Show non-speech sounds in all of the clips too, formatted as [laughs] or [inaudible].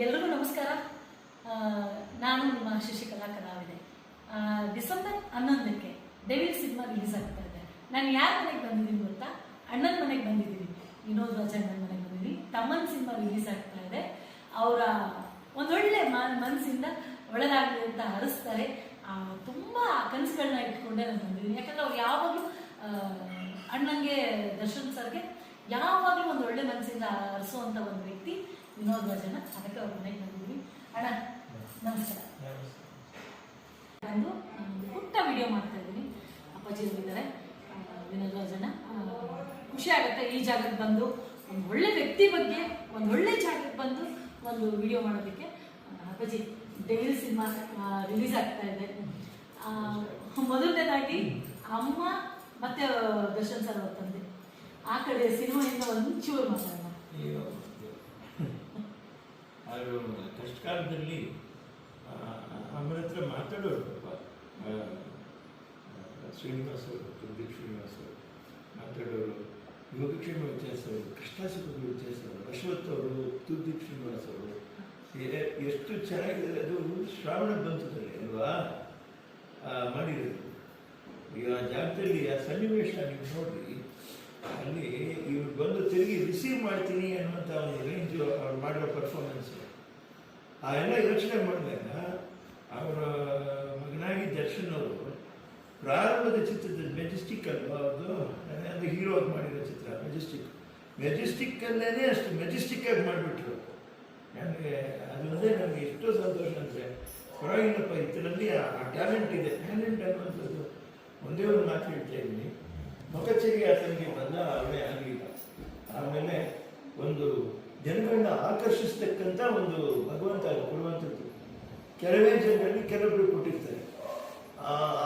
ಎಲ್ರಿಗೂ ನಮಸ್ಕಾರ. ನಾನು ನಿಮ್ಮ ಶಶಿಕಲಾ ಕಲಾವಿದೆ ಡಿಸೆಂಬರ್ ಹನ್ನೊಂದಕ್ಕೆ ದೇವಿಲ್ ಸಿನಿಮಾ ರಿಲೀಸ್ ಆಗ್ತಾ ಇದೆ. ನಾನು ಯಾರ ಮನೆಗೆ ಬಂದಿದ್ದೀನಿ ಗೊತ್ತಾ? ಅಣ್ಣನ ಮನೆಗೆ ಬಂದಿದ್ದೀನಿ. ವಿನೋದ್ ರಾಜ್ ಅಣ್ಣನ ಮನೆಗೆ ಬಂದಿದ್ದೀನಿ. ತಮ್ಮನ ಸಿನಿಮಾ ರಿಲೀಸ್ ಆಗ್ತಾ ಇದೆ. ಅವರ ಒಂದೊಳ್ಳೆ ಮನಸ್ಸಿಂದ ಒಳ್ಳೆದಾಗಲಿ ಅಂತ ಹರಿಸ್ತಾರೆ. ತುಂಬ ಕನಸುಗಳನ್ನ ಇಟ್ಕೊಂಡೆ ನಾನು ಬಂದಿದ್ದೀನಿ. ಯಾಕಂದ್ರೆ ಅವ್ರು ಯಾವಾಗಲೂ ಅಣ್ಣಂಗೆ ದರ್ಶನ್ ಸರ್ಗೆ ಯಾವಾಗಲೂ ಒಂದು ಒಳ್ಳೆ ಮನಸ್ಸಿಂದ ಹರಿಸುವಂಥ ಒಂದು ವ್ಯಕ್ತಿ. ವಿನೋದ್ ರಾಜಣ್ಣ ಅದಕ್ಕೆ ಅವ್ರ ಮನೆಗೆ ಬಂದಿದ್ದೀವಿ. ಅಣ್ಣ, ನಮಸ್ಕಾರ. ನಾನು ಒಂದು ಪುಟ್ಟ ವಿಡಿಯೋ ಮಾಡ್ತಾ ಇದ್ದೀನಿ. ಅಪ್ಪಾಜಿ ಇದ್ದಾರೆ ವಿನೋದ್ ರಾಜಣ್ಣ ಖುಷಿ ಆಗುತ್ತೆ ಈ ಜಾಗಕ್ಕೆ ಬಂದು. ಒಂದು ಒಳ್ಳೆ ವ್ಯಕ್ತಿ ಬಗ್ಗೆ, ಒಂದು ಒಳ್ಳೆ ಜಾಗಕ್ಕೆ ಬಂದು ಒಂದು ವಿಡಿಯೋ ಮಾಡೋದಕ್ಕೆ. ಅಪ್ಪಾಜಿ ಡೈಲಿ ಸಿನಿಮಾ ರಿಲೀಸ್ ಆಗ್ತಾ ಇದೆ. ಮೊದಲನೇದಾಗಿ ಅಮ್ಮ ಮತ್ತೆ ದರ್ಶನ್ ಸರ್ ಅವ್ರ ತಂದೆ. ಆ ಕಡೆ ಸಿನಿಮಾಯಿಂದ ಒಂಚೂರು ಮಾತಾಡೋಣ. ಅವರು ಕಷ್ಟ ಕಾಲದಲ್ಲಿ ಅವರ ಹತ್ರ ಮಾತಾಡೋರು ಶ್ರೀನಿವಾಸ್ ತುರ್ದೀಪ್ ಶ್ರೀನಿವಾಸ್ ಮಾತಾಡೋರು. ಯೋಗಕ್ಷೇಮ ಅವರು ಕಷ್ಟ ವ್ಯತ್ಯಾಸ ಅವರು ಅಶ್ವಥ್ ಅವರು ತುರ್ದೀಪ್ ಶ್ರೀನಿವಾಸ್ ಅವರು ಎಷ್ಟು ಚೆನ್ನಾಗಿದೆ ಅದು ಶ್ರಾವಣ ಬಂತದಲ್ಲಿ ಅಲ್ವಾ? ಮಾಡಿರೋದು. ಈಗ ಆ ಜಾಗದಲ್ಲಿ ಆ ಸನ್ನಿವೇಶ ನೀವು ನೋಡ್ರಿ ಅಲ್ಲಿ ಇವ್ರು ಬಂದು ತಿರುಗಿ ರಿಸೀವ್ ಮಾಡ್ತೀನಿ ಅನ್ನುವಂಥ ಒಂದು ರೇಂಜ್ ಅವ್ರು ಮಾಡಿರೋ ಪರ್ಫಾರ್ಮೆನ್ಸ್ ಆ, ಎಲ್ಲ ಯೋಚನೆ ಮಾಡಿದಾಗ ಅವರ ಮಗನಾಗಿ ದರ್ಶನ್ ಅವರು ಪ್ರಾರಂಭದ ಚಿತ್ರದ ಮೆಜೆಸ್ಟಿಕ್ ಅಲ್ವಾ ಅದು? ಅದು ಹೀರೋ ಮಾಡಿರೋ ಚಿತ್ರ, ಮೆಜೆಸ್ಟಿಕ್. ಮೆಜೆಸ್ಟಿಕ್ಕಲ್ಲೇ ಅಷ್ಟು ಮೆಜೆಸ್ಟಿಕ್ ಆಗಿ ಮಾಡಿಬಿಟ್ರು. ನನಗೆ ಅದಲ್ಲದೆ ನನಗೆ ಎಷ್ಟೋ ಸಂತೋಷ ಅಂದರೆ, ಪರವಾಗಿಲ್ಲಪ್ಪ, ಇದರಲ್ಲಿ ಆ ಟ್ಯಾಲೆಂಟ್ ಇದೆ. ಟ್ಯಾಲೆಂಟ್ ಅನ್ನುವಂಥದ್ದು ಒಂದೇ ಒಂದು ಮಾತು ಹೇಳ್ತಾ ಇದ್ದೀನಿ. ಮೊಕಚೇರಿ ಆತನಿಗೆ ಬಂದ ಅವನೇ ಆಗಲಿಲ್ಲ ಆಮೇಲೆ ಒಂದು ಜನಗಳನ್ನ ಆಕರ್ಷಿಸ್ತಕ್ಕಂಥ ಒಂದು ಭಗವಂತ ಕೊಡುವಂಥದ್ದು ಕೆಲವೇ ಜನರಲ್ಲಿ ಕೆಲವೊಬ್ಬರು ಕೊಟ್ಟಿರ್ತಾರೆ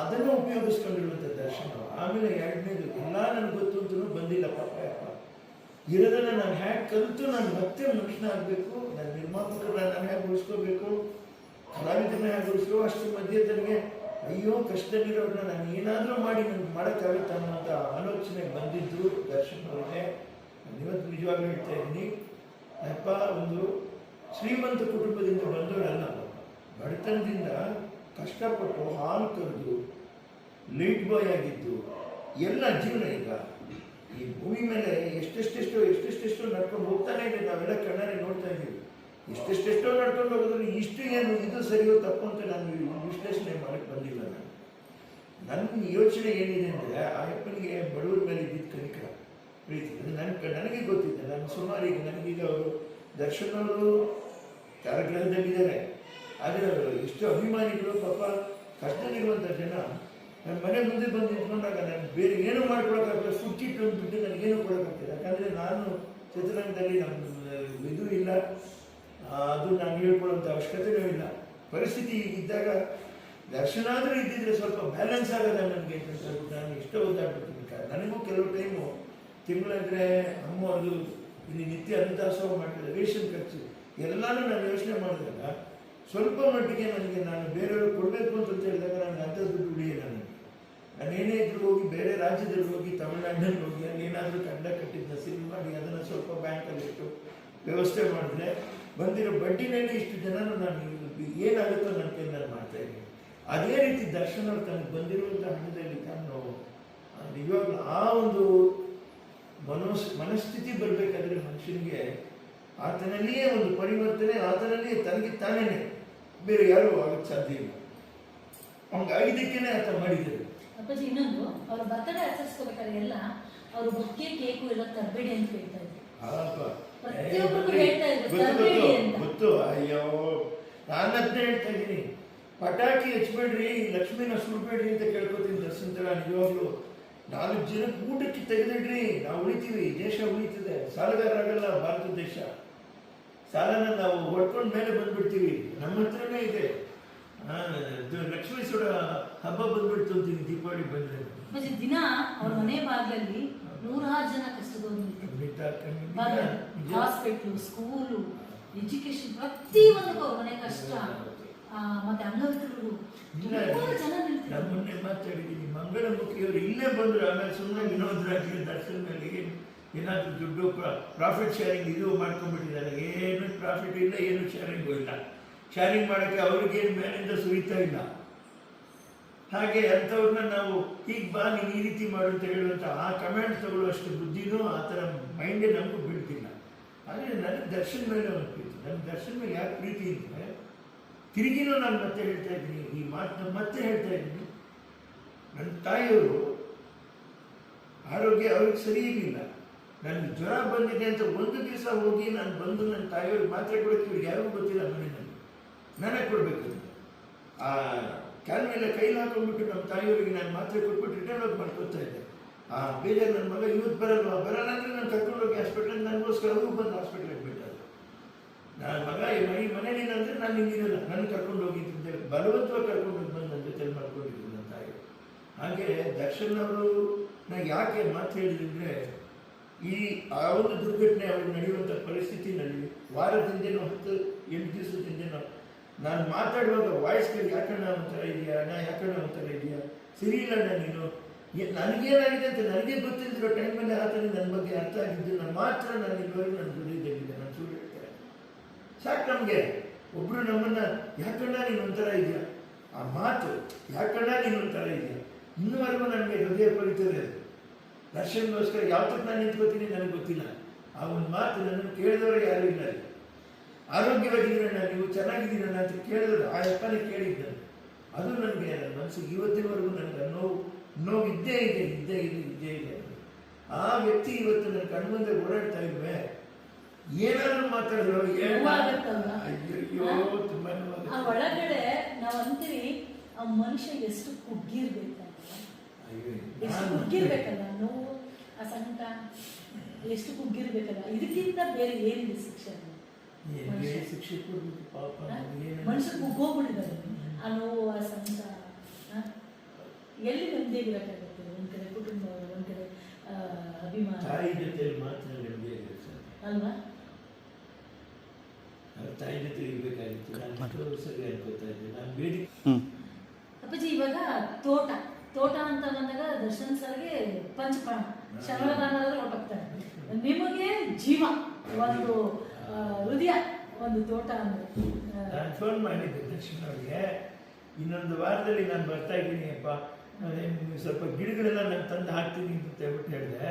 ಅದನ್ನು ಉಪಯೋಗಿಸ್ಕೊಂಡಿರುವಂಥ ದರ್ಶನ. ಆಮೇಲೆ ಎರಡನೇದು, ಎಲ್ಲ ನನಗೆ ಗೊತ್ತು ಅಂತೂ ಬಂದಿಲ್ಲ ಪಾಪ ಯಪ್ಪ ಇರೋದನ್ನ ನಾನು ಹ್ಯಾಕ್ ಕಲಿತು ನಾನು ಮತ್ತೆ ಮನುಷ್ಯನ ಆಗಬೇಕು ನನ್ನ ನಿರ್ಮಾಪಕರನ್ನ ನಾನು ಹೇಗೆ ಉಳಿಸ್ಕೋಬೇಕು, ಕಲಾವಿದರನ್ನ ಹೇಗೆ ಉಳಿಸ್ಕೋ ಅಷ್ಟು ಮಧ್ಯೆ ನನಗೆ ಅಯ್ಯೋ ಕಷ್ಟದಲ್ಲಿರೋರನ್ನ ನಾನು ಏನಾದರೂ ಮಾಡಿ ನನಗೆ ಮಾಡೋಕ್ಕಾಗುತ್ತೆ ಅನ್ನೋಂಥ ಆಲೋಚನೆ ಬಂದಿದ್ದು ದರ್ಶನವನ್ನೇ ಅವರಿಗೆ ಇವತ್ತು ನಿಜವಾಗ್ಲೂ ಹೇಳ್ತಾ ಇದ್ದೀನಿ. ಅಪ್ಪ ಒಂದು ಶ್ರೀಮಂತ ಕುಟುಂಬದಿಂದ ಬಂದವರಲ್ಲ ಬಡತನದಿಂದ ಕಷ್ಟಪಟ್ಟು ಹಾಲು ಕರೆದು ಲೀಡ್ ಬಾಯ್ ಆಗಿದ್ದು, ಎಲ್ಲ ಜೀವನ ಈಗ. ಈ ಭೂಮಿ ಮೇಲೆ ಎಷ್ಟೆಷ್ಟೆಷ್ಟು, ಎಷ್ಟೆಷ್ಟೆಷ್ಟೋ ನಡ್ಕೊಂಡು ಹೋಗ್ತಾನೆ ಇದೆ. ನಾವೆಲ್ಲ ಕಣ್ಣಾರೆ ನೋಡ್ತಾ ಇದ್ದೀವಿ. ಎಷ್ಟೆಷ್ಟೆಷ್ಟೋ ನಡ್ಕೊಂಡು ಹೋಗೋದ್ರೆ ಇಷ್ಟು ಏನು, ಇದು ಸರಿಯೋ ತಪ್ಪು ಅಂತ ನಾನು ವಿಶ್ಲೇಷಣೆ ಮಾಡಕ್ಕೆ ಬಂದಿಲ್ಲ ನಾನು. ನನ್ನ ಯೋಚನೆ ಏನಿದೆ ಅಂದರೆ, ಆ ಅಪ್ಪನಿಗೆ ಬಡವರ ಮೇಲೆ ಇದ್ದಿದ್ದು ಕನಿಕರ. ಪ್ರೀತಿ. ನನ್ನ ನನಗೆ ಗೊತ್ತಿದೆ. ನಾನು ಸುಮಾರಿಗೆ ನನಗೀಗ ಅವರು ದರ್ಶನವರು ಅವರು ಆದರೆ ಎಷ್ಟು ಅಭಿಮಾನಿಗಳು, ಪಾಪ ಕಷ್ಟದಲ್ಲಿರುವಂಥ ಜನ ನನ್ನ ಮನೆ ಮುಂದೆ ಬಂದು ನಿಂತ್ಕೊಂಡಾಗ ನಾನು ಬೇರೆ ಏನು ಮಾಡ್ಕೊಳಕ್ಕಾಗ್ತದೆ ಫುಡ್ ಅಂದ್ಬಿಟ್ಟು ನನಗೇನು ಕೊಡೋಕ್ಕಾಗ್ತಿಲ್ಲ. ಯಾಕಂದರೆ ನಾನು ಚಿತ್ರರಂಗದಲ್ಲಿ ನಮ್ಮ ಇದು ಇಲ್ಲ. ಅದು ನಾನು ಹೇಳ್ಕೊಳ್ಳುವಂಥ ಅವಶ್ಯಕತೆನೂ ಇಲ್ಲ. ಪರಿಸ್ಥಿತಿ ಇದ್ದಾಗ ದರ್ಶನ ಆದರೂ ಇದ್ದಿದ್ರೆ ಸ್ವಲ್ಪ ಬ್ಯಾಲೆನ್ಸ್ ಆಗೋದ ನನಗೆ ಅಂತ ಹೇಳ್ಬಿಟ್ಟು ನಾನು ಎಷ್ಟೋ ಓದಾಡ್ಬಿಡ್ತೀನಿ ಕ- ನನಗೂ ಕೆಲವು ಟೈಮು ತಿಂಗಳಂದ್ರೆ ಅಮ್ಮ ಅದು ಇಲ್ಲಿ ನಿತ್ಯ ಅನ್ನದಾಸೋಹ ಮಾಡಿದ್ರೆ ರೇಷನ್ ಖರ್ಚು. ಎಲ್ಲನೂ ನಾನು ಯೋಚನೆ ಮಾಡಿದಾಗ ಸ್ವಲ್ಪ ಮಟ್ಟಿಗೆ ನನಗೆ ನಾನು ಬೇರೆಯವ್ರಿಗೆ ಕೊಡಬೇಕು ಅಂತ ಹೇಳಿದಾಗ ನನಗೆ ಅಂಥದ್ದು ದುಡ್ಡು ಉಳಿಯಿಲ್ಲ ನಾನು ಏನೇ ಇದ್ರು ಹೋಗಿ ಬೇರೆ ರಾಜ್ಯದಲ್ಲಿ ಹೋಗಿ, ತಮಿಳ್ನಾಡಿನಲ್ಲಿ ಹೋಗಿ, ಅಲ್ಲಿ ಏನಾದರೂ ಕಂಡ ಕಟ್ಟಿದ್ದ ಸೀಲ್ ಮಾಡಿ ಅದನ್ನು ಸ್ವಲ್ಪ ಬ್ಯಾಂಕಲ್ಲಿ ಇಟ್ಟು ವ್ಯವಸ್ಥೆ ಮಾಡಿದ್ರೆ ಬಂದಿರೋ ಬಡ್ಡಿನಲ್ಲಿ ಇಷ್ಟು ಜನನು ನಾನು ಏನಾಗುತ್ತೋ ನನ್ನ ಕೈ ನಾನು ಮಾಡ್ತಾ ಇದ್ದೀನಿ. ಅದೇ ರೀತಿ ದರ್ಶನ ತನಗೆ ಬಂದಿರುವಂಥ ಹಣದಲ್ಲಿ ನಾವು ಇವಾಗ ಆ ಒಂದು ಮನೋಸ್ ಮನಸ್ಥಿತಿ ಬರಬೇಕಾದ್ರೆ ಮನುಷ್ಯನಿಗೆ ಆತನಲ್ಲಿಯೇ ಒಂದು ಪರಿವರ್ತನೆ ಆತನಲ್ಲಿಯೇ ತನಗೆ ತಾನೇ ಬೇರೆ ಯಾರು ಆಗಕ್ಕೆ ಸಾಧ್ಯ ಇಲ್ಲ. ಹಂಗಾಗಿದ್ದಕ್ಕೇನೆ ಆತ ಮಾಡಿದ್ದಾರೆ. ಅಪ್ಪಾಜಿ ಇನ್ನೊಂದು ಅವ್ರ ಬರ್ತಡೆ ಆಚರಿಸ್ಕೋಬೇಕಾದ್ರೆ ಎಲ್ಲ ಅವ್ರು ಬುಕ್ಕೆ ಕೇಕು ಎಲ್ಲ ತರಬೇಡಿ ಅಂತ ಹೇಳ್ತಾ ಇದ್ರು. ಗೊತ್ತು. ಅಯ್ಯೋ ನಾನು ಅದನ್ನೇ ಹೇಳ್ತಾ ಇದ್ದೀನಿ. ಪಟಾಕಿ ಹಚ್ಬೇಡ್ರಿ ಲಕ್ಷ್ಮೀನ ಸುಡ್ಬೇಡ್ರಿ ಅಂತ ಕೇಳ್ಕೊತೀನಿ ದರ್ಶನ ನಿಜವಾಗ್ಲು. ನಾಲ್ಕು ಜನಕ್ಕೆ ಊಟಕ್ಕೆ ತೆಗೆದಿಡ್ರಿ. ನಾವು ಉಳಿತೀವಿ. ದೇಶ ಉಳಿತಿದೆ. ಸಾಲಗಾರರಾಗಲ್ಲ ಭಾರತ ದೇಶ. ಸಾಲನ ನಾವು ಹೊಡ್ಕೊಂಡ್ ಮೇಲೆ ಬಂದ್ಬಿಡ್ತೀವಿ. ನಮ್ಮ ಹತ್ರನೇ ಇದೆ. ಲಕ್ಷ್ಮೀ ಸುಡ ಹಬ್ಬ ಬಂದ್ಬಿಡ್ತು ಅಂತೀನಿ ದೀಪಾವಳಿ ಬಂದ್ರೆ. ದಿನ ಅವ್ರ ಮನೆ ಬಾಗಿಲಲ್ಲಿ ನೂರಾರು ಜನ ಕಷ್ಟಗಳು ಹಾಸ್ಪಿಟ್ಲು ಸ್ಕೂಲು ಎಜುಕೇಶನ್ ಪ್ರತಿ ಒಂದಕ್ಕೂ ಅವ್ರ ಮನೆ ಕಷ್ಟ. ಮತ್ತೆ ಅಂಗವಿಕಲರು ತುಂಬಾ ಜನ ಮಾತಾಡಿದ್ದೀನಿ. ಮಂಗಳಮುಖಿಯವರು ಇಲ್ಲೇ ಬಂದ್ರು ಆಮೇಲೆ ಸುಮ್ಮನೆ ವಿನೋದ್ ರಾಜ್ಯ ದರ್ಶನ ಮೇಲೆ ಏನಾದರೂ ದುಡ್ಡು ಪ್ರಾಫಿಟ್ ಶೇರಿಂಗ್ ಇದು ಮಾಡ್ಕೊಂಡ್ಬಿಟ್ಟಿದ್ದಾರೆ. ಏನು ಪ್ರಾಫಿಟ್ ಇಲ್ಲ ಏನು ಶೇರಿಂಗು ಇಲ್ಲ. ಶೇರಿಂಗ್ ಮಾಡೋಕ್ಕೆ ಅವ್ರಿಗೇನು ಮೇಲಿಂದ ಸುರಿತಾ ಇಲ್ಲ. ಹಾಗೆ ಅಂಥವ್ರನ್ನ ನಾವು ಈಗ ಬಾ ನೀನು ಈ ರೀತಿ ಮಾಡು ಅಂತ ಹೇಳುವಂಥ ಆ ಕಮೆಂಟ್ ತಗೊಳ್ಳುವಷ್ಟು ಬುದ್ಧಿನೂ ಆ ಥರ ಮೈಂಡೇ ನಮಗೂ ಬೀಳ್ತಿಲ್ಲ. ಆದರೆ ನನಗೆ ದರ್ಶನ ಮೇಲೆ ಒಂದು ಪ್ರೀತಿ. ನನ್ನ ದರ್ಶನ ಮೇಲೆ ಯಾಕೆ ಪ್ರೀತಿ ಅಂದರೆ ತಿರುಗಿನೂ ನಾನು ಮತ್ತೆ ಹೇಳ್ತಾ ಇದ್ದೀನಿ, ಈ ಮಾತನ್ನ ಮತ್ತೆ ಹೇಳ್ತಾ ಇದ್ದೀನಿ. ನನ್ನ ತಾಯಿಯವರು ಆರೋಗ್ಯ ಅವ್ರಿಗೆ ಸರಿ ಇರಲಿಲ್ಲ. ನನಗೆ ಜ್ವರ ಬಂದಿದೆ ಅಂತ ಒಂದು ದಿವಸ ಹೋಗಿ ನಾನು ಬಂದು ನನ್ನ ತಾಯಿಯವ್ರಿಗೆ ಮಾತ್ರೆ ಕೊಡೋಕ್ಕೆ ಇವ್ರಿಗೆ ಯಾರಿಗೂ ಗೊತ್ತಿಲ್ಲ ಮನೆಯಲ್ಲಿ. ನನಗೆ ಕೊಡಬೇಕು ಆ ಕಾಲ ಮೇಲೆ ಕೈಲಿ ಹಾಕೊಂಡ್ಬಿಟ್ಟು ನಮ್ಮ ತಾಯಿಯವರಿಗೆ ನಾನು ಮಾತ್ರೆ ಕೊಟ್ಬಿಟ್ಟು ರಿಟರ್ನ್ ಹೋಗಿ ಮಾಡ್ಕೊತಾ ಇದ್ದೆ. ಆ ಬೇಜಾರು ನನ್ನ ಮಗ ಇವತ್ತು ಬರಲ್ವಾ? ಬರಲ್ಲ ಅಂದರೆ ನಾನು ಕರ್ಕೊಂಡೋಗಿ ಹಾಸ್ಪಿಟಲ್ ನನಗೋಸ್ಕರ ಅವರು ಬಂದು ಹಾಸ್ಪಿಟ್ಲಿಗೆ ಆದ್ರು ನನ್ನ ಮಗ ಈ ಮನೇಲಿಲ್ಲ ಮನೇಲಿ ಅಂದ್ರೆ ನಾನು ಹಿಂಗಿರಲ್ಲ ನನ್ನ ಕರ್ಕೊಂಡು ಹೋಗಿದ್ದೆ ಬಲವಂತವಾಗಿ ಕರ್ಕೊಂಡು ಬಂದು ನನ್ನ ಜೊತೆ ಮಾಡ್ಕೊಂಡಿದ್ರು ನನ್ನ ತಾಯಿ ಹಾಗೆ ದರ್ಶನ್ ಅವರು ನಾ ಯಾಕೆ ಮಾತು ಹೇಳಿದ್ರೆ ಈ ಆ ಒಂದು ದುರ್ಘಟನೆ ಅವ್ರಿಗೆ ನಡೆಯುವಂಥ ಪರಿಸ್ಥಿತಿನಲ್ಲಿ ವಾರದಿಂದೇನೋ ಹತ್ತು, ಎಂಟು ದಿವಸದಿಂದೇನೋ ನಾನು ಮಾತಾಡುವಾಗ ವಾಯ್ಸ್ ಕೇಳಿ, ಯಾಕಣ್ಣ ಒಂಥರ ಇದೆಯಾ ನಾ ಯಾಕಣ್ಣ ಒಂಥರ ಇದೆಯಾ ಸರಿ ಇಲ್ಲ ನೀನು. ನನಗೇನಾಗಿದೆ ಅಂತ ನನಗೆ ಗೊತ್ತಿದ್ದಿರೋ ಟೈಮಲ್ಲಿ ಆತನೇ ನನ್ನ ಬಗ್ಗೆ ಅರ್ಥ ಆಗಿದ್ದು, ನಾನು ಮಾತ್ರ ನಾನು ಇದುವರೆಗೂ ನನ್ನ ನಾನು ಹೇಳ್ತಾರೆ ಸಾಕು ನಮಗೆ? ಒಬ್ರು ನಮ್ಮನ್ನ ಯಾಕಣ್ಣ ನೀನು ಒಂಥರ ಇದೆಯಾ? ಆ ಮಾತು ಯಾಕಣ್ಣ ನೀನು ಒಂಥರ ಇದೆಯಾ? ಇನ್ನುವರೆಗೂ ನನಗೆ ಹೃದಯ ಪರಿತದೆ ಅದು. ಯಾವ ಥರ ನಾನು ನಿಂತ್ಕೋತೀನಿ, ನನಗೆ ಗೊತ್ತಿಲ್ಲ. ಆ ಒಂದು ಮಾತು ನನ್ನನ್ನು ಕೇಳಿದವರು ಯಾರು ಇಲ್ಲ. ಆರೋಗ್ಯವಾಗಿದ್ದೀರಣ್ಣ ನೀವು ಚೆನ್ನಾಗಿದ್ದೀರಣ್ಣ ಅಂತ ಕೇಳಿದ್ರು ಆ ಅಪ್ಪನೇ ಕೇಳಿದ್ದ ಅದು ನನಗೆ, ನನ್ನ ಮನಸ್ಸಿಗೆ ಇವತ್ತಿನವರೆಗೂ ನನಗೆ ನೋವು ನೋವು ಇದ್ದೇ ಇದೆ ಇದ್ದೇ ಇದೆ ಇದ್ದೇ ಇದೆ. ಆ ವ್ಯಕ್ತಿ ಇವತ್ತು ನನ್ನ ಕಣ್ಮುಂದೆ ಓಡಾಡ್ತಾ ಇಲ್ವೇ? ಏನಾದರೂ ಮಾತಾಡಿದ್ರು? ಅಯ್ಯೋ ತುಂಬಾ ಆ. ಒಳಗಡೆ ನಾವು ಅಂತೀವಿ ಆ ಮನುಷ್ಯ ಎಷ್ಟು ಕುಗ್ಗಿರ್ಬೇಕಲ್ಲ ಎಷ್ಟು ಕುಗ್ಗಿರ್ಬೇಕಲ್ಲ ನೋವು ಆ ಸಂಕಟ ಎಷ್ಟು ಕುಗ್ಗಿರ್ಬೇಕಲ್ಲ ಇದಕ್ಕಿಂತ ಬೇರೆ ಏನಿದೆ ಶಿಕ್ಷೆ. ಶಿಕ್ಷೆ ಮನುಷ್ಯ ಕುಗ್ಗೋಗ್ಬಿಟ್ಟಿದ್ದಾರೆ ಆ ನೋವು ಆ ಸಂಕಟ ಎಲ್ಲಿ ಎಲ್ಲಿ ಇರಬೇಕಾಗುತ್ತೆ? ಒಂದ್ ಕಡೆ ಕುಟುಂಬ ಒಂದ್ ಕಡೆ ಅಭಿಮಾನ. ತಾಯಿ ಜೊತೆ ಮಾತ್ರ ನೆಮ್ಮದಿ ಅಲ್ವಾ? ತಾಯಿ ಜೊತೆ ಇರ್ಬೇಕಾಗಿತ್ತು ನಾನು ಸರಿ ಅನ್ಕೋತಾ ಇದ್ದೆ ನಾನು ಬೇಡಿ ಅಪ್ಪಾಜಿ ಇವಾಗ ತೋಟ. ತೋಟ ಅಂತ ಬಂದಾಗ ದರ್ಶನ್ ಸರ್ಗೆ ಪಂಚಪ್ರಾಣ ಶನಿವಾರದಾದ್ರೆ ಹೊರಟೋಗ್ತಾರೆ. ನಿಮಗೆ ಜೀವ. ಒಂದು ಹೃದಯ ಒಂದು ತೋಟ ಅಂದ್ರೆ. ನಾನು ಫೋನ್ ಮಾಡಿದ್ದೆ ದರ್ಶನ್ ಅವ್ರಿಗೆ. ಇನ್ನೊಂದು ವಾರದಲ್ಲಿ ನಾನು ಬರ್ತಾ ಇದ್ದೀನಿ ಅಪ್ಪ. ಸ್ವಲ್ಪ ಗಿಡಗಳೆಲ್ಲ ನಾನು ತಂದು ಹಾಕ್ತೀನಿ ಅಂತ ಹೇಳ್ಬಿಟ್ಟು ಹೇಳಿದೆ.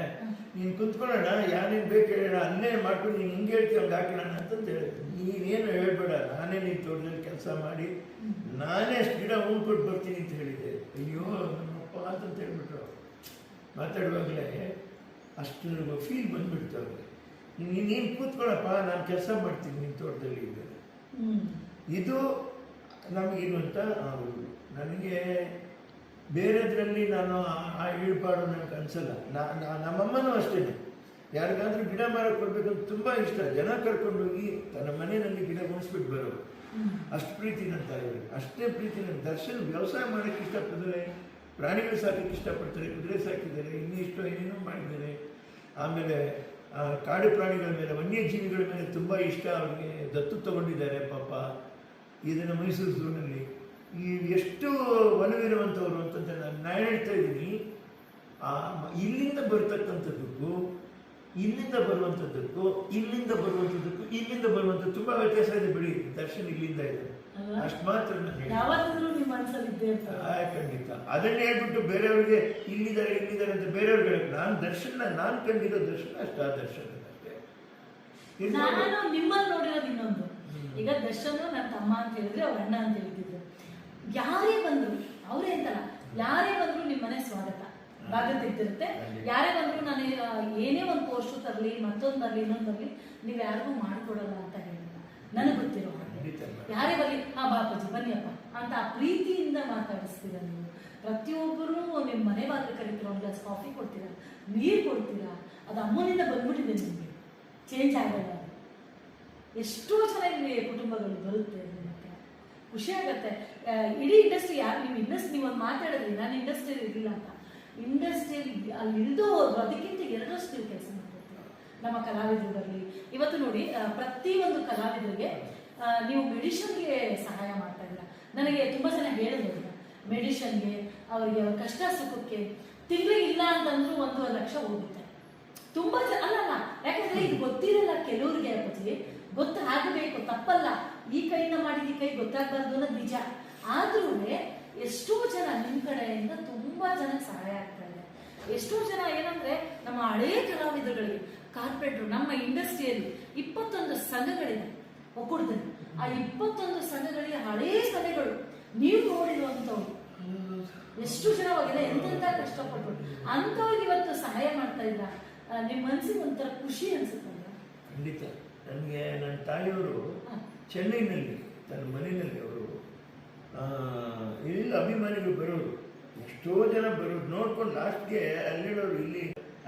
ನೀನು ಕುತ್ಕೊಳ್ಳೋಣ ಯಾರೇನು ಬೇಕು ಹೇಳೋಣ ಅನ್ನೇ ಮಾಡ್ಕೊಂಡು ನೀನು ಹಿಂಗೆ ಹೇಳ್ತೀವಿ ಹಂಗೆ ಹಾಕೋಣ ಅಂತಂದು ಹೇಳಿದೆ. ನೀನೇನು ಹೇಳ್ಬೇಡ ನಾನೇ ನೀನು ತೋಟದಲ್ಲಿ ಕೆಲಸ ಮಾಡಿ ನಾನೇ ಅಷ್ಟು ಗಿಡ ಉಣ್ಕೊಟ್ಟು ಬರ್ತೀನಿ ಅಂತ ಹೇಳಿದೆ. ಅಯ್ಯೋ ನಮ್ಮಪ್ಪ ಅಂತಂತ ಹೇಳ್ಬಿಟ್ರು. ಮಾತಾಡುವಾಗಲೇ ಅಷ್ಟು ಫೀಲ್ ಬಂದ್ಬಿಡ್ತು ಅವ್ರಿಗೆ. ನೀನು ನೀನು ಕೂತ್ಕೊಳ್ಳಪ್ಪ ನಾನು ಕೆಲಸ ಮಾಡ್ತೀನಿ ನಿನ್ನ ತೋಟದಲ್ಲಿ ಇದು ಇದು ನಮಗಿರುವಂಥ ನನಗೆ ಬೇರೆದ್ರಲ್ಲಿ ನಾನು ಆ- ಈಡ್ಪಾಡು ನನಗೆ ಅನ್ಸಲ್ಲ. ನಮ್ಮಮ್ಮನೂ ಅಷ್ಟೇ. ಯಾರಿಗಾದ್ರೂ ಗಿಡ ಮರ ಕೊಡ್ಬೇಕಂತ ತುಂಬ ಇಷ್ಟ. ಜನ ಕರ್ಕೊಂಡೋಗಿ ತನ್ನ ಮನೆಯಲ್ಲಿ ಗಿಡ ಗುಣಿಸ್ಬಿಟ್ಟು ಬರೋರು. ಅಷ್ಟು ಪ್ರೀತಿ ನನ್ನ ತಾಯಿಯವರು ಅಷ್ಟೇ ಪ್ರೀತಿ ನನ್ನ ದರ್ಶನ್ ವ್ಯವಸಾಯ ಮಾಡೋಕ್ಕೆ ಇಷ್ಟಪಡ್ತಾರೆ. ಪ್ರಾಣಿಗಳು ಸಾಕಕ್ಕೆ ಇಷ್ಟಪಡ್ತಾರೆ. ಕುದುರೆ ಸಾಕಿದ್ದಾರೆ. ಇನ್ನಿಷ್ಟು ಏನೇನೋ ಮಾಡಿದ್ದಾರೆ. ಆಮೇಲೆ ಕಾಡು ಪ್ರಾಣಿಗಳ ಮೇಲೆ, ವನ್ಯಜೀವಿಗಳ ಮೇಲೆ ತುಂಬ ಇಷ್ಟ. ಅವ್ರಿಗೆ ದತ್ತು ತಗೊಂಡಿದ್ದಾರೆ ಪಾಪ. ಇದನ್ನು ಮೈಸೂರು ಝೂನಲ್ಲಿ. ಈ ಎಷ್ಟು ಒಲವಿರುವಂಥವ್ರು ಅಂತಂತ ನಾನು ನಾನು ಹೇಳ್ತಾ ಇದ್ದೀನಿ ಇಲ್ಲಿಂದ ಬರ್ತಕ್ಕಂಥದ್ದಕ್ಕೂ ಇಲ್ಲಿಂದ ಬರುವಂಥದ್ದಕ್ಕೂ ಇಲ್ಲಿಂದ ಬರುವಂಥದ್ದಕ್ಕೂ ಇಲ್ಲಿಂದ ಬರುವಂಥದ್ದು ತುಂಬ ವ್ಯತ್ಯಾಸ ಇದೆ ಬಿಡಿ ದರ್ಶನ್ ಇಲ್ಲಿಂದ ಇದೆ? ಅಷ್ಟು ಮಾತ್ರ ಖಂಡಿತ. ಅದನ್ನೇ ಹೇಳ್ಬಿಟ್ಟು ಬೇರೆಯವ್ರಿಗೆ ಇಲ್ಲಿದ್ದಾರೆ ಇಲ್ಲಿದ್ದಾರೆ ಅಂತ ಬೇರೆಯವ್ರಿಗೆ ನಾನು ದರ್ಶನ ನಾನು ಕಂಡಿರೋ ದರ್ಶನ ಅಷ್ಟು ಆ ದರ್ಶನ ಅಷ್ಟೇ. ನಿಮ್ಮಲ್ಲಿ ನೋಡಿರೋದು ಇನ್ನೊಂದು. ಈಗ ದರ್ಶನ್ ನನ್ನ ತಮ್ಮ ಅಂತ ಹೇಳಿದ್ರೆ ಅವ್ರ ಅಣ್ಣ ಅಂತ ಹೇಳ್ತಿದ್ರು ಯಾರೇ ಬಂದ್ರು ಅವರೇ ಅಂತಲ್ಲ ಯಾರೇ ಬಂದ್ರು ನಿಮ್ಮ ಮನೆ ಸ್ವಾಗತ. ಸ್ವಾಗತ ಇದ್ದಿರುತ್ತೆ ಯಾರೇ ಬಂದ್ರು ನಾನು ಏನೇ ಒಂದು ಪೋಸ್ಟು ತರಲಿ ಮತ್ತೊಂದು ಬರಲಿ ಇನ್ನೊಂದು ಬರಲಿ ನೀವು ಯಾರಿಗೂ ಮಾಡಿಕೊಡಲ್ಲ ಅಂತ ಹೇಳಿಲ್ಲ. ನನಗೆ ಗೊತ್ತಿರೋ ಹಾಗೆ. ಯಾರೇ ಬರಲಿ ಹಾ ಬಾಪಾಜಿ ಬನ್ನಿಯಪ್ಪ ಅಂತ ಆ ಪ್ರೀತಿಯಿಂದ ಮಾತಾಡಿಸ್ತೀರ ನೀವು. ಪ್ರತಿಯೊಬ್ಬರು ನಿಮ್ಮ ಮನೆ ಬಾಗಿಲು ಕರೀತೀರ ಒಂದು ಗ್ಲಾಸ್ ಕಾಫಿ ಕೊಡ್ತೀರಾ ನೀರು ಕೊಡ್ತೀರಾ ಅದು ಅಮ್ಮನಿಂದ ಬಂದ್ಬಿಟ್ಟಿದೆ ನಿಮಗೆ. ಚೇಂಜ್ ಆಗಲ್ಲ. ಎಷ್ಟೋ ಚೆನ್ನಾಗಿ ಕುಟುಂಬಗಳು ಬರುತ್ತೆ ಖುಷಿ ಆಗುತ್ತೆ. ಇಡೀ ಇಂಡಸ್ಟ್ರಿ ಯಾರು ನೀವು ಇಂಡಸ್ಟ್ರಿ ನೀವು ಒಂದು ಮಾತಾಡಿದ್ರಿ ನಾನು ಇಂಡಸ್ಟ್ರಿ ಇರಲಿಲ್ಲ ಅಂತ. ಇಂಡಸ್ಟ್ರಿಯಲ್ಲಿ ಅಲ್ಲಿ ಇಳಿದು ಹೋದ್ರು ಅದಕ್ಕಿಂತ ಎರಡರಷ್ಟು ನೀವು ಕೆಲಸ ನಮ್ಮ ಕಲಾವಿದರು ಬರಲಿ ಇವತ್ತು ನೋಡಿ ಪ್ರತಿ ಪ್ರತಿಯೊಂದು ಕಲಾವಿದರಿಗೆ ನೀವು ಮೆಡಿಷನ್ಗೆ ಸಹಾಯ ಮಾಡ್ತಾ ಇಲ್ಲ ನನಗೆ ತುಂಬ ಜನ ಹೇಳಿದ್ರು ಮೆಡಿಷನ್ಗೆ ಅವರಿಗೆ ಅವ್ರ ಕಷ್ಟ ಸುಖಕ್ಕೆ ತಿಂಗಳಿಗೆ ಇಲ್ಲ ಅಂತಂದ್ರೂ ಒಂದು ಲಕ್ಷ ಹೋಗುತ್ತೆ. ತುಂಬಾ ಜನ ಅಲ್ಲ ಯಾಕಂದ್ರೆ ಇದು ಗೊತ್ತಿರಲ್ಲ ಕೆಲವ್ರಿಗೆ ಗೊತ್ತಾಗಬೇಕು, ತಪ್ಪಲ್ಲ. ಈ ಕೈನ ಮಾಡಿದ ಈ ಕೈ ಗೊತ್ತಾಗಬಾರ್ದು ಅನ್ನೋದು ನಿಜ. ಆದ್ರೂ ಎಷ್ಟೋ ಜನ ನಿಮ್ ಕಡೆಯಿಂದ ತುಂಬಾ ಜನ ಸಹಾಯ ಆಗ್ತಾ ಇದೆ. ಎಷ್ಟೋ ಜನ ಏನಂದ್ರೆ ನಮ್ಮ ಹಳೇ ಕಲಾವಿದರುಗಳಿಗೆ ಕಾರ್ಪೆಟ್ರು ನಮ್ಮ ಇಂಡಸ್ಟ್ರಿಯಲ್ಲಿ ಇಪ್ಪತ್ತೊಂದು ಸಂಘಗಳಿದೆ ಒಕ್ಕೂಟದಲ್ಲಿ. ಆ ಇಪ್ಪತ್ತೊಂದು ಸಂಘಗಳಿಗೆ ಹಳೇ ಸಭೆಗಳು ನೀವು ನೋಡಿರುವಂತವ್ರು ಎಷ್ಟು ಜನ ಹೋಗಿದೆ ಎಂತೆಂತ ಕಷ್ಟಪಟ್ಟು ಅಂಥವ್ರಿಗೆ ಇವತ್ತು ಸಹಾಯ ಮಾಡ್ತಾ ಇಲ್ಲ ನಿಮ್ಮ ಮನ್ಸಿಗೆ ಒಂಥರ ಖುಷಿ ಅನ್ಸುತ್ತೆ ಖಂಡಿತ. ನನಗೆ ನನ್ನ ತಾಯಿಯವರು. ಚೆನ್ನೈನಲ್ಲಿ ತನ್ನ ಮನೆಯಲ್ಲಿ ಅವರು ಇಲ್ಲ ಅಭಿಮಾನಿಗಳು ಬರೋದು ಎಷ್ಟೋ ಜನ ಬರೋದು ನೋಡ್ಕೊಂಡು ಲಾಸ್ಟ್ಗೆ ಅಲ್ಲಿಡೋರು ಇಲ್ಲಿ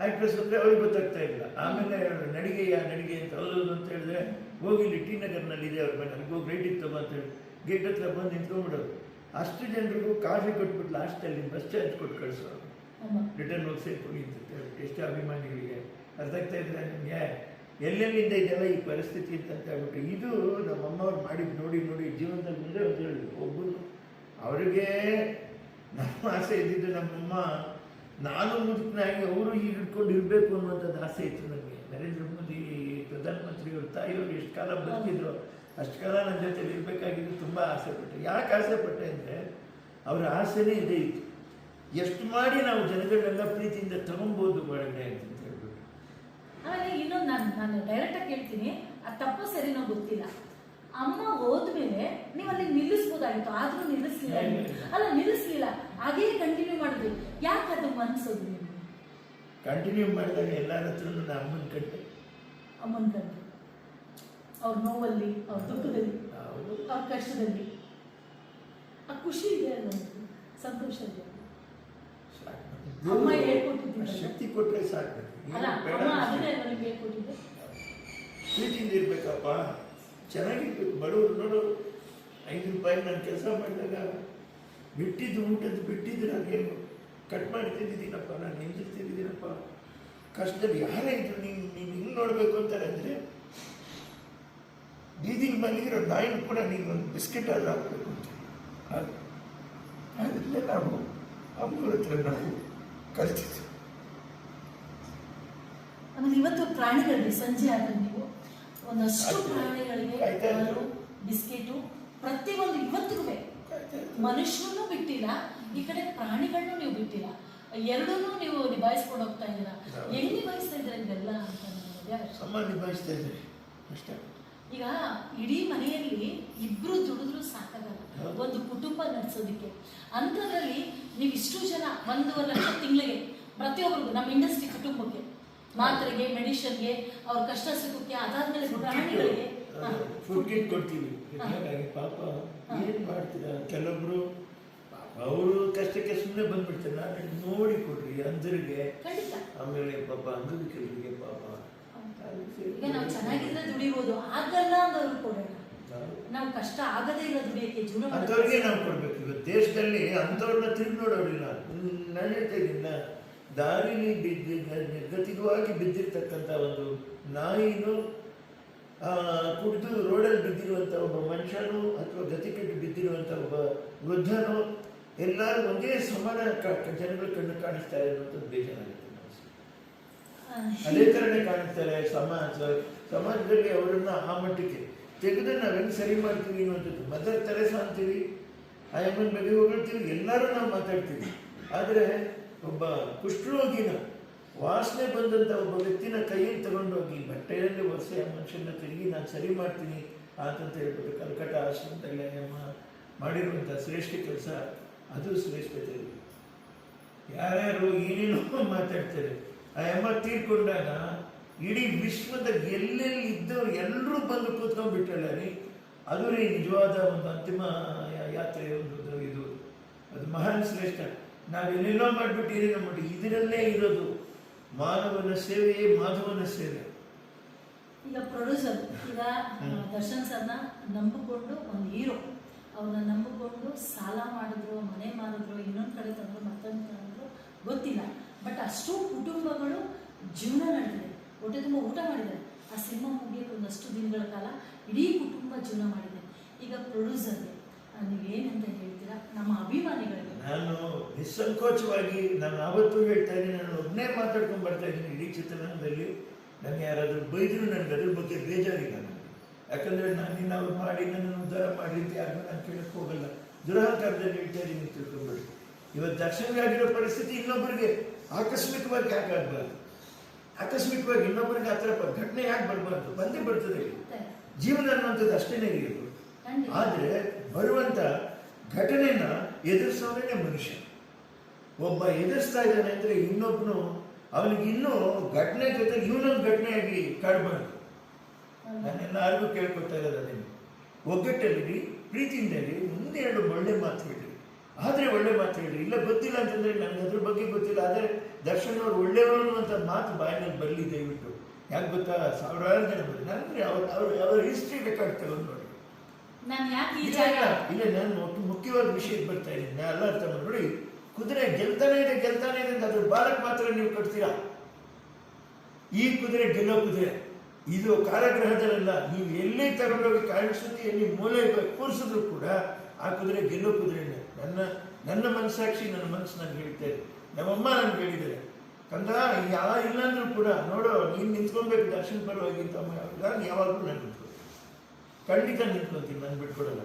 ಆಕ್ಟ್ರೆಸ್ ಹತ್ರ ಅವ್ರಿಗೆ ಗೊತ್ತಾಗ್ತಾ ಇಲ್ಲ. ಆಮೇಲೆ ನಡಿಗೆಯ ನಡಿಗೆ ಅಂತ ಹೌದು ಅಂತ ಹೇಳಿದ್ರೆ ಹೋಗಿ ಇಲ್ಲಿ ಟಿ ನಗರ್ನಲ್ಲಿ ಇದೆ ಅವ್ರ ಮನೆ ಅಲ್ಲಿಗೆ ಹೋಗಿ ರೇಟ್ ಇತ್ತು ಅಂತ ಹೇಳಿ. ಗೇಟ್ ಹತ್ರ ಬಂದು ನಿಂತ್ಕೊಂಡ್ಬಿಡೋರು. ಅಷ್ಟು ಜನರಿಗೂ ಕಾಫಿ ಕೊಟ್ಬಿಟ್ಟು ಲಾಸ್ಟಲ್ಲಿ ಬಸ್ ಚಾರ್ಜ್ ಕೊಟ್ಟು ಕಳಿಸೋರು. ರಿಟರ್ನ್ ಹೋಗಿ ಅಂತ ಹೇಳಿ ಎಷ್ಟು ಅಭಿಮಾನಿಗಳಿಗೆ. ಅರ್ಥ ಆಗ್ತಾ ಇದ್ರೆ? ನಿಮಗೆ ಎಲ್ಲೆಲ್ಲಿಂದ ಇದೆಲ್ಲ ಈ ಪರಿಸ್ಥಿತಿ ಅಂತ ಹೇಳ್ಬಿಟ್ಟು ಇದು ನಮ್ಮಮ್ಮವ್ರು ಮಾಡಿದ್ದು ನೋಡಿ ನೋಡಿ ಜೀವನದಲ್ಲಿ ಮುಂದೆ ಅಂತ ಹೇಳಿದ್ರು. ಒಬ್ಬರು ಅವರಿಗೆ ನಮ್ಮ ಆಸೆ ಇದ್ದಿದ್ದು ನಮ್ಮಮ್ಮ, ನಾನು ಮುದುಕನಾಗಿ ಅವರು ಈಗ ಹಿಡ್ಕೊಂಡು ಇರಬೇಕು ಅನ್ನುವಂಥದ್ದು ಆಸೆ ಇತ್ತು ನನಗೆ ನರೇಂದ್ರ ಮೋದಿ ಪ್ರಧಾನಮಂತ್ರಿಯವರು ತಾಯಿಯವರು ಎಷ್ಟು ಕಾಲ ಬದುಕಿದ್ರು, ಅಷ್ಟು ಕಾಲ ನನ್ನ ಜೊತೆಲಿ ಇರಬೇಕಾಗಿದ್ದು ತುಂಬ ಆಸೆ ಪಟ್ಟೆ. ಯಾಕೆ ಆಸೆ ಪಟ್ಟೆ ಅಂದರೆ ಅವರ ಆಸೆನೇ ಇದೇ ಇತ್ತು. ಎಷ್ಟು ಮಾಡಿ ನಾವು ಜನಗಳನ್ನೆಲ್ಲ ಪ್ರೀತಿಯಿಂದ ತಗೊಬೋದು ಒಳಗಡೆ ಅಂತ. ಆಮೇಲೆ ಇನ್ನೊಂದು ನಾನು ನಾನು ಡೈರೆಕ್ಟಾಗಿ ಕೇಳ್ತೀನಿ ಆ ತಪ್ಪು ಸರಿನೋ ಗೊತ್ತಿಲ್ಲ. ಅಮ್ಮ ಹೋದ್ಮೇಲೆ ನೀವು ಅಲ್ಲಿ ನಿಲ್ಲಿಸ್ಬೋದಾಗಿತ್ತು ಆದ್ರೂ ನಿಲ್ಲಿಸ್ಲಿಲ್ಲ ಅಲ್ಲ ನಿಲ್ಲಿಸ್ಲಿಲ್ಲ. ಹಾಗೇ ಕಂಟಿನ್ಯೂ ಮಾಡಿದ್ವಿ ಯಾಕೆ ಅದು ಮನ್ಸೋದು ನಿಮ್ಗೆ ಕಂಟಿನ್ಯೂ ಮಾಡಿದಾಗ ಎಲ್ಲರ ಹತ್ರ ಅಮ್ಮನ ಕಟ್ಟೆ ಅಮ್ಮನ ಕಡೆ. ಅವ್ರ ನೋವಲ್ಲಿ ಅವ್ರ ದುಃಖದಲ್ಲಿ ಅವ್ರ ಕಷ್ಟದಲ್ಲಿ. ಆ ಖುಷಿ ಇದೆ ಅಲ್ಲ ಸಂತೋಷ ಇದೆ. ಅಮ್ಮ ಹೇಳ್ಕೊಟ್ಟಿದ್ದೀನಿ ಶಕ್ತಿ ಕೊಟ್ಟರೆ ಸಾಕು. ಅಮ್ಮ ಪ್ರೀತಿಯಿಂದ ಇರ್ಬೇಕಪ್ಪ. ಚೆನ್ನಾಗಿರ್ಬೇಕು. ಬಡವರು ನೋಡು ಐದು ರೂಪಾಯಿ ನಾನು ಕೆಲಸ ಮಾಡಿದಾಗ ಬಿಟ್ಟಿದ್ದು ಊಟದ್ದು ಬಿಟ್ಟಿದ್ದು ನಾನೇನು ಕಟ್ ಮಾಡಿ ತಿಂದಿದ್ದೀನಪ್ಪ ನಾನು ನಿಂತಿರ್ತಿದ್ದೀನಪ್ಪ ತಿಂದಿದ್ದೀನಪ್ಪ. ಕಷ್ಟದಲ್ಲಿ ಯಾರೇ ಇದ್ರು ನೀನು ನೀನು ಹಿಂಗೆ ನೋಡಬೇಕು ಅಂತಾರೆ ಅಂದರೆ ಬೀದಿಗೆ ಮಲಗಿರೋ ನಾಯಿನ ಕೂಡ ನೀನು ಒಂದು ಬಿಸ್ಕೆಟ್ ಆದ್ರೂ ಹಾಕಬೇಕು ಅಂತ. ಅದು ಅದರಲ್ಲೇ ನಾವು ಅಮ್ಮನ ಹತ್ರ ನಾವು ಕಲ್ತಿದ್ವಿ ಆಮೇಲೆ ಇವತ್ತು ಪ್ರಾಣಿಗಳಿಗೆ ಸಂಜೆ ಆದ್ರೆ ನೀವು ಒಂದಷ್ಟು ಪ್ರಾಣಿಗಳಿಗೆ? ಹಾಲು ಬಿಸ್ಕೆಟು ಪ್ರತಿಯೊಂದು ಇವತ್ತಿಗೂ ಮನುಷ್ಯರನ್ನು ಬಿಟ್ಟಿಲ್ಲ ಈ ಕಡೆ ಪ್ರಾಣಿಗಳನ್ನು ನೀವು ಬಿಟ್ಟಿಲ್ಲ. ಎರಡನ್ನೂ ನೀವು ನಿಭಾಯಿಸ್ಕೊಂಡು ಹೋಗ್ತಾ ಇದ್ದೀರಾ? ಎಲ್ಲಿ ಹೆಂಗ್ ನಿಭಾಯಿಸ್ತಾ ಇದ್ದೀರಾ ಇದೆಲ್ಲ ಅಂತ ನಿಭಾಯಿಸ್ತಾ ಇದ್ದಾರೆ. ಅಷ್ಟೇ. ಈಗ ಇಡೀ ಮನೆಯಲ್ಲಿ ಇಬ್ರು ದುಡಿದ್ರು ಸಾಕಾಗಲ್ಲ. ಒಂದು ಕುಟುಂಬ ನಡೆಸೋದಕ್ಕೆ. ಅಂಥದ್ರಲ್ಲಿ ನೀವು ಇಷ್ಟು ಜನ ಒಂದೂವರೆ ಲಕ್ಷ ತಿಂಗಳಿಗೆ ಪ್ರತಿಯೊಬ್ಬರಿಗೂ ನಮ್ಮ ಇಂಡಸ್ಟ್ರಿ ಕುಟುಂಬಕ್ಕೆ ಮಾತ್ರೆಗೆ ಮೆಡಿಷನ್ಗೆ ಅವ್ರ ಕಷ್ಟ ಸುಖಕ್ಕೆ ಅದಾದ್ಮೇಲೆ ಪ್ರಾಣಿಗಳಿಗೆ. ಫುಡ್ ಕಿಟ್ ಕೊಡ್ತೀವಿ ಪಾಪ. ಏನು ಮಾಡ್ತೀರಾ? ಕೆಲವೊಬ್ರು ಅವರು ಕಷ್ಟಕ್ಕೆ ಸುಮ್ಮನೆ ಬಂದ್ಬಿಡ್ತಾರೆ. ನಾನು ನೋಡಿ ಕೊಡ್ರಿ ಅಂದ್ರಿಗೆ ಆಮೇಲೆ ಪಾಪ ಅಂಗವಿಕಲರಿಗೆ ಪಾಪ. ಈಗ ನಾವು ಚೆನ್ನಾಗಿದ್ರೆ ದುಡಿಬೋದು. ಆಗಲ್ಲ ಅಂದವ್ರು ಕೊಡೋಣ ನಾವು ಕಷ್ಟ ಆಗದೇ ಇಲ್ಲ ದುಡಿಯಕ್ಕೆ ಜೀವನ ಅಂಥವ್ರಿಗೆ ನಾವು ಕೊಡ್ಬೇಕು. ಇವತ್ತು ದೇಶದಲ್ಲಿ ಅಂಥವ್ರನ್ನ ತಿರುಗಿ ನೋಡೋರಿಲ್ಲ. ನಾನು ಹೇಳ್ತಾ ಇದ್ದೀನಿ ದಾರಿಲಿ ಬಿದ್ದು ನಿರ್ಗತಿಕವಾಗಿ ಬಿದ್ದಿರ್ತಕ್ಕಂಥ ಒಂದು ನಾಯಿನು ಆ, ಕುಡಿದು ರೋಡಲ್ಲಿ ಬಿದ್ದಿರುವಂಥ ಒಬ್ಬ ಮನುಷ್ಯನು ಅಥವಾ ಗತಿಕೆಟ್ಟು ಬಿದ್ದಿರುವಂಥ ಒಬ್ಬ ವೃದ್ಧನು ಎಲ್ಲರೂ ಒಂದೇ ಸಮಾನ ಜನಗಳ ಕಣ್ಣು ಕಾಣಿಸ್ತಾ ಇರುವಂಥದ್ದು ಬೇಜಾರಾಗುತ್ತೆ ಅದೇ ಥರನೇ ಕಾಣಿಸ್ತಾರೆ ಸಮಾಜ ಸಮಾಜದಲ್ಲಿ ಅವರನ್ನು ಆ ಮಟ್ಟಕ್ಕೆ ತೆಗೆದು ನಾವು ಹೆಂಗೆ ಸರಿ ಮಾಡ್ತೀವಿ ಅನ್ನೋದು ಮದರ್ ತೆರೆಸ ಅಂತೀವಿ ಆ ಮದುವೆ ಬಗ್ಗೆ ಹೊಗಳ್ತೀವಿ ಎಲ್ಲರೂ ನಾವು ಮಾತಾಡ್ತೀವಿ. ಆದರೆ ಒಬ್ಬ ಕುಷ್ಠರೋಗಿನ ವಾಸನೆ ಬಂದಂಥ ಒಬ್ಬ ವ್ಯಕ್ತಿನ ಕೈಯಲ್ಲಿ ತಗೊಂಡೋಗಿ ಬಟ್ಟೆಯಲ್ಲಿ ಒರೆಸಿ ಆ ಮನುಷ್ಯನ ತಿರುಗಿ ನಾನು ಸರಿ ಮಾಡ್ತೀನಿ ಆತಂತ ಹೇಳ್ಬಿಟ್ಟು ಕಲ್ಕಟ್ಟ ಆಶ್ರಮದಲ್ಲಿ ಅಮ್ಮ ಮಾಡಿರುವಂಥ ಶ್ರೇಷ್ಠ ಕೆಲಸ ಅದು ಶ್ರೇಷ್ಠತೆ. ಯಾರ್ಯಾರು ಏನೇನೋ ಮಾತಾಡ್ತಾರೆ, ಆ ಅಮ್ಮ ತೀರ್ಕೊಂಡಾಗ ಇಡೀ ವಿಶ್ವದ ಎಲ್ಲೆಲ್ಲಿ ಇದ್ದವ್ರು ಎಲ್ಲರೂ ಬಂದು ಕೂತ್ಕೊಂಡ್ಬಿಟ್ಟಲ್ಲ ರೀ ಅದು ರೀ ನಿಜವಾದ ಒಂದು ಅಂತಿಮ ಯಾತ್ರೆ ಒಂದು ಇದು ಅದು ಮಹಾನ್ ಶ್ರೇಷ್ಠ ನಾವೆಲ್ಲೆಲ್ಲೋ ಮಾಡಿಬಿಟ್ಟಿರಿ ಮಾಡಿ ಇದರಲ್ಲೇ ಇರೋದು ಮಾನವನ ಸೇವೆಯೇ ಮಾಧವನ ಸೇವೆ. ಈಗ ಪ್ರೊಡ್ಯೂಸರ್ ಈಗ ದರ್ಶನ್ ಸರ್ನ ನಂಬಿಕೊಂಡು ಒಂದು ಹೀರೋ ಅವನ್ನ ನಂಬಿಕೊಂಡು ಸಾಲ ಮಾಡಿದ್ರು ಮನೆ ಮಾಡಿದ್ರು ಇನ್ನೊಂದು ಕಡೆ ತಂದ್ರು ಮತ್ತೊಂದು ತಂದ್ರು ಗೊತ್ತಿಲ್ಲ. ಬಟ್ ಅಷ್ಟು ಕುಟುಂಬಗಳು ಜೀವನ ನಡೆದಿದೆ. ಹೊಟ್ಟೆ ತುಂಬ ಊಟ ಮಾಡಿದ್ದಾರೆ ಆ ಸಿನಿಮಾ ಮುಗಿಯೋಕೆ ಒಂದಷ್ಟು ದಿನಗಳ ಕಾಲ ಇಡೀ ಕುಟುಂಬ ಜೀವನ ಮಾಡಿದೆ. ಈಗ ಪ್ರೊಡ್ಯೂಸರ್ಗೆ ನೀವೇನಂತ ಹೇಳ್ತೀರಾ? ನಮ್ಮ ಅಭಿಮಾನಿಗಳಿಗೆ. ನಾನು ನಿಸ್ಸಂಕೋಚವಾಗಿ ನಾನು ಆವತ್ತೂ ಹೇಳ್ತಾ ಇದ್ದೀನಿ ನಾನು ಒಬ್ಬನೇ ಮಾತಾಡ್ಕೊಂಡು ಬರ್ತಾ ಇದ್ದೀನಿ ಇಡೀ ಚಿತ್ರರಂಗದಲ್ಲಿ. ನನಗೆ ಯಾರಾದರೂ ಬೈದರು ನನಗೆ ಅದ್ರ ಬಗ್ಗೆ ಬೇಜಾರಿಲ್ಲ ನನಗೆ ಯಾಕಂದರೆ ನಾನು ಅವ್ರು ಮಾಡಿ ನನ್ನನ್ನು ಉದ್ಧಾರ ಮಾಡಿ ಅಂತ ಯಾರಿಗೂ ನಾನು ಕೇಳಕ್ಕೆ ಹೋಗಲ್ಲ. ದುರಹಂಕಾರದಲ್ಲಿ ಹೇಳ್ತಾ ಇದ್ದೀನಿ ತಿಳ್ಕೊಂಡ್ಬಿಡಿ. ಇವತ್ತು ದರ್ಶನಗಾಗಿರೋ ಪರಿಸ್ಥಿತಿ ಇನ್ನೊಬ್ಬರಿಗೆ ಆಕಸ್ಮಿಕವಾಗಿ ಯಾಕೆ ಆಗಬಾರ್ದು? ಆಕಸ್ಮಿಕವಾಗಿ ಇನ್ನೊಬ್ಬರಿಗೆ ಆ ಥರ ಘಟನೆ ಯಾಕೆ ಬರಬಾರ್ದು? ಬಂದೇ ಬರ್ತದೆ. ಜೀವನ ಅನ್ನುವಂಥದ್ದು ಅಷ್ಟೇನೇ ಇರಬೇಕು ಆದರೆ ಬರುವಂಥ ಘಟನೆನ ಎದುರಿಸೋನೇ ಮನುಷ್ಯ. ಒಬ್ಬ ಎದುರಿಸ್ತಾ ಇದ್ದಾನೆ ಅಂದ್ರೆ ಇನ್ನೊಬ್ಬನು ಅವನಿಗೆ ಇನ್ನೂ ಘಟನೆ ಜೊತೆ ಇವನೊಂದು ಘಟನೆಯಾಗಿ ಕಾಡಬಾರ್ದು. ನಾನೆಲ್ಲರಿಗೂ ಕೇಳ್ಕೊತಾ ಇರೋದು ಅದನ್ನು ಒಗ್ಗಟ್ಟಲ್ಲಿರಿ ಪ್ರೀತಿಯಿಂದ ಹೇಳಿ ಮುಂದೆ ಎರಡು ಒಳ್ಳೆ ಮಾತು ಹೇಳಿ ಆದರೆ ಒಳ್ಳೆ ಮಾತು ಹೇಳಿ ಇಲ್ಲ ಗೊತ್ತಿಲ್ಲ ಅಂತಂದ್ರೆ ನನಗೆ ಅದ್ರ ಬಗ್ಗೆ ಗೊತ್ತಿಲ್ಲ. ಆದರೆ ದರ್ಶನ್ ಅವ್ರು ಒಳ್ಳೆಯವರು ಅಂತ ಮಾತು ಬಾಯಿನಲ್ಲಿ ಬರಲಿ ದಯವಿಟ್ಟು. ಯಾಕೆ ಗೊತ್ತಾ? ಸಾವಿರಾರು ಜನ ಬರಲಿ. ನನಗೆ ಅವ್ರ ಅವ್ರ ಅವರ ಹಿಸ್ಟ್ರಿ ರೆಕಾರ್ಡ್ ತಗೊಂಡು ನೋಡಿ. ಇಲ್ಲ ನಾನು ಒಟ್ಟು ಮುಖ್ಯವಾದ ವಿಷಯಕ್ಕೆ ಬರ್ತಾ ಇದ್ದೀನಿ ನಾನು ಎಲ್ಲ ಅರ್ಥ ಮಾಡಿ ಕುದುರೆ ಗೆಲ್ತಾನೆ ಇದೆ ಗೆಲ್ತಾನೆ ಇದೆ ಅಂತ ಅದ್ರ ಬಾಲಕ್ಕೆ ಮಾತ್ರ ನೀವು ಕಟ್ತೀರಾ? ಈ ಕುದುರೆ ಗೆಲ್ಲೋ ಕುದುರೆ, ಇದು ಕಾರಾಗೃಹದಲ್ಲ ನೀವು ಎಲ್ಲಿ ತಗೊಂಡೋಗಿ ಕಾಣಿಸುತ್ತೆಯಲ್ಲಿ ಮೂಲೆ ಕೂರಿಸಿದ್ರು ಕೂಡ ಆ ಕುದುರೆ ಗೆಲ್ಲೋ ಕುದುರೆ ನನ್ನ ನನ್ನ ಮನಸ್ಸಾಕ್ಷಿ, ನನ್ನ ಮನಸ್ಸು ನಾನು ಹೇಳ್ತೇನೆ ನಮ್ಮಮ್ಮ ನನ್ಗೆ ಹೇಳಿದ್ದಾರೆ ಕಂದ ಇಲ್ಲ ಇಲ್ಲಾಂದ್ರೂ ಕೂಡ ನೋಡೋ, ನೀನು ನಿಂತ್ಕೊಬೇಕು ದರ್ಶನ ಪರವಾಗಿ ಅಂತ ನಾನು ಯಾವಾಗಲೂ ನಾನು ನಿಂತ್ಕೊಳ್ತೀನಿ. ಖಂಡಿತ ನಿಂತ್ಕೊತೀನಿ ನಾನು ಬಿಟ್ಕೊಡಲ್ಲ.